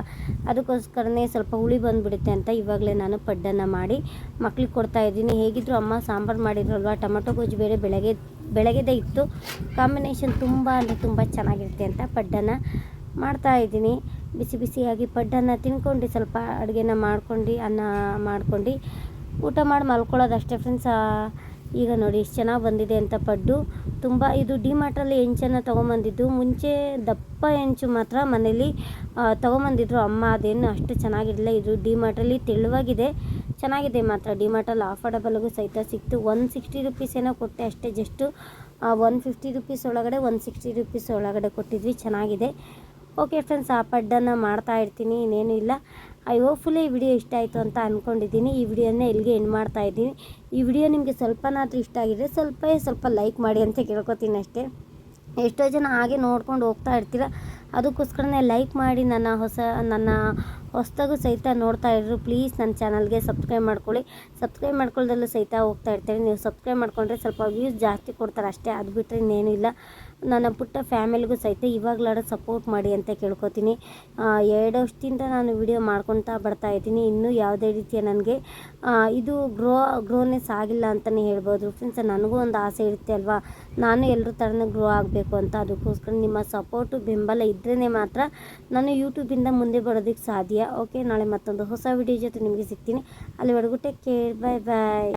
ಅದಕ್ಕೋಸ್ಕರನೇ ಸ್ವಲ್ಪ ಹುಳಿ ಬಂದುಬಿಡುತ್ತೆ ಅಂತ ಇವಾಗಲೇ ನಾನು ಪಡ್ಡನ್ನು ಮಾಡಿ ಮಕ್ಳಿಗೆ ಕೊಡ್ತಾ ಇದ್ದೀನಿ. ಹೇಗಿದ್ದರೂ ಅಮ್ಮ ಸಾಂಬಾರು ಮಾಡಿದ್ರಲ್ವ? ಟೊಮೊಟೊ ಗೊಜ್ಜು ಬೇರೆ ಬೆಳಗ್ಗೆ ಬೆಳಗ್ಗೆದೇ ಇತ್ತು. ಕಾಂಬಿನೇಷನ್ ತುಂಬ ಅಂದರೆ ತುಂಬ ಚೆನ್ನಾಗಿರುತ್ತೆ ಅಂತ ಪಡ್ಡನ್ನು ಮಾಡ್ತಾ ಇದ್ದೀನಿ. ಬಿಸಿ ಬಿಸಿಯಾಗಿ ಪಡ್ಡನ್ನು ತಿನ್ಕೊಂಡು ಸ್ವಲ್ಪ ಅಡುಗೆನ ಮಾಡ್ಕೊಂಡು, ಅನ್ನ ಮಾಡ್ಕೊಂಡು, ಊಟ ಮಾಡಿ ಮಲ್ಕೊಳ್ಳೋದು ಅಷ್ಟೇ ಫ್ರೆಂಡ್ಸ್ ಈಗ ನೋಡಿ ಎಷ್ಟು ಚೆನ್ನಾಗಿ ಬಂದಿದೆ ಅಂತ ಪಡ್ಡು. ತುಂಬ ಇದು ಡಿಮಾರ್ಟಲ್ಲಿ ಹೆಂಚನ್ನು ತೊಗೊಂಬಂದಿದ್ದು. ಮುಂಚೆ ದಪ್ಪ ಹೆಂಚು ಮಾತ್ರ ಮನೇಲಿ ತೊಗೊಂಬಂದಿದ್ರು. ಅಮ್ಮ ಅದೇನು ಅಷ್ಟು ಚೆನ್ನಾಗಿರಲಿಲ್ಲ. ಇದು ಡಿಮಾರ್ಟಲ್ಲಿ ತೆಳುವಾಗಿದೆ. ಚೆನ್ನಾಗಿದೆ ಮಾತ್ರ. ಡಿಮಾರ್ಟಲ್ಲಿ ಆಫರ್ಡಬಲ್ಗೂ ಸಹಿತ ಸಿಕ್ತು. ಒನ್ ಸಿಕ್ಸ್ಟಿ ರುಪೀಸ್ ಏನೋ ಕೊಟ್ಟೆ ಅಷ್ಟೇ. ಜಸ್ಟು ಒನ್ ಫಿಫ್ಟಿ ರುಪೀಸ್ ಒಳಗಡೆ, ಒನ್ ಸಿಕ್ಸ್ಟಿ ರುಪೀಸ್ ಒಳಗಡೆ ಕೊಟ್ಟಿದ್ವಿ. ಚೆನ್ನಾಗಿದೆ. ಓಕೆ ಫ್ರೆಂಡ್ಸ್ ಆ ಪಡ್ಡನ್ನು ಮಾಡ್ತಾ ಇರ್ತೀನಿ. ಇನ್ನೇನು ಇಲ್ಲ. ಐ ಹೋಪ್ಫುಲಿ ಈ ವಿಡಿಯೋ ಇಷ್ಟ ಆಯಿತು ಅಂತ ಅಂದ್ಕೊಂಡಿದ್ದೀನಿ ಈ ವಿಡಿಯೋನ ಇಲ್ಲಿಗೆ ಎಂಡ್ ಮಾಡ್ತಾ ಇದ್ದೀನಿ. ಈ ವಿಡಿಯೋ ನಿಮಗೆ ಸ್ವಲ್ಪನಾದರೂ ಇಷ್ಟ ಆಗಿದ್ರೆ ಸ್ವಲ್ಪ ಸ್ವಲ್ಪ ಲೈಕ್ ಮಾಡಿ ಅಂತ ಕೇಳ್ಕೊತೀನಿ ಅಷ್ಟೇ. ಎಷ್ಟೋ ಜನ ಹಾಗೆ ನೋಡ್ಕೊಂಡು ಹೋಗ್ತಾ ಇರ್ತೀರ. ಅದಕ್ಕೋಸ್ಕರನೇ ಲೈಕ್ ಮಾಡಿ ನನ್ನ ಹೊಸ, ನನ್ನ ಹೊಸದಾಗೂ ಸಹಿತ ನೋಡ್ತಾ ಇದ್ರು ಪ್ಲೀಸ್ ನನ್ನ ಚಾನಲ್ಗೆ ಸಬ್ಸ್ಕ್ರೈಬ್ ಮಾಡ್ಕೊಳ್ಳಿ. ಸಬ್ಸ್ಕ್ರೈಬ್ ಮಾಡ್ಕೊಳ್ಳೋದಲ್ಲೂ ಸಹಿತ ಹೋಗ್ತಾ ಇರ್ತಾರೆ ನೀವು ಸಬ್ಸ್ಕ್ರೈಬ್ ಮಾಡ್ಕೊಂಡ್ರೆ ಸ್ವಲ್ಪ ವ್ಯೂಸ್ ಜಾಸ್ತಿ ಕೊಡ್ತಾರೆ ಅಷ್ಟೇ, ಅದು ಬಿಟ್ಟರೆ ಇನ್ನೇನು ಇಲ್ಲ ನನ್ನ ಪುಟ್ಟ ಫ್ಯಾಮಿಲಿಗೂ ಸಹಿತ ಇವಾಗಲಾಡ ಸಪೋರ್ಟ್ ಮಾಡಿ ಅಂತ ಕೇಳ್ಕೊತೀನಿ. ಎರಡು ವರ್ಷದಿಂದ ನಾನು ವಿಡಿಯೋ ಮಾಡ್ಕೊತಾ ಬರ್ತಾ ಇದ್ದೀನಿ. ಇನ್ನೂ ಯಾವುದೇ ರೀತಿಯ ನನಗೆ ಇದು ಗ್ರೋ ಗ್ರೋನೆಸ್ ಆಗಿಲ್ಲ ಅಂತಲೇ ಹೇಳ್ಬೋದು. ಫ್ರೆಂಡ್ಸ್ ನನಗೂ ಒಂದು ಆಸೆ ಇರುತ್ತೆ ಅಲ್ವಾ? ನಾನು ಎಲ್ಲರ ಥರನೇ ಗ್ರೋ ಆಗಬೇಕು ಅಂತ. ಅದಕ್ಕೋಸ್ಕರ ನಿಮ್ಮ ಸಪೋರ್ಟು ಬೆಂಬಲ ಇದ್ರೇ ಮಾತ್ರ ನಾನು ಯೂಟ್ಯೂಬಿಂದ ಮುಂದೆ ಬರೋದಕ್ಕೆ ಸಾಧ್ಯ. ಓಕೆ ನಾಳೆ ಮತ್ತೊಂದು ಹೊಸ ವಿಡಿಯೋ ಜೊತೆ ನಿಮಗೆ ಸಿಗ್ತೀನಿ. ಅಲ್ಲಿವರೆಗೂ ಟೇಕ್ ಕೇರ್ ಬಾಯ್ ಬಾಯ್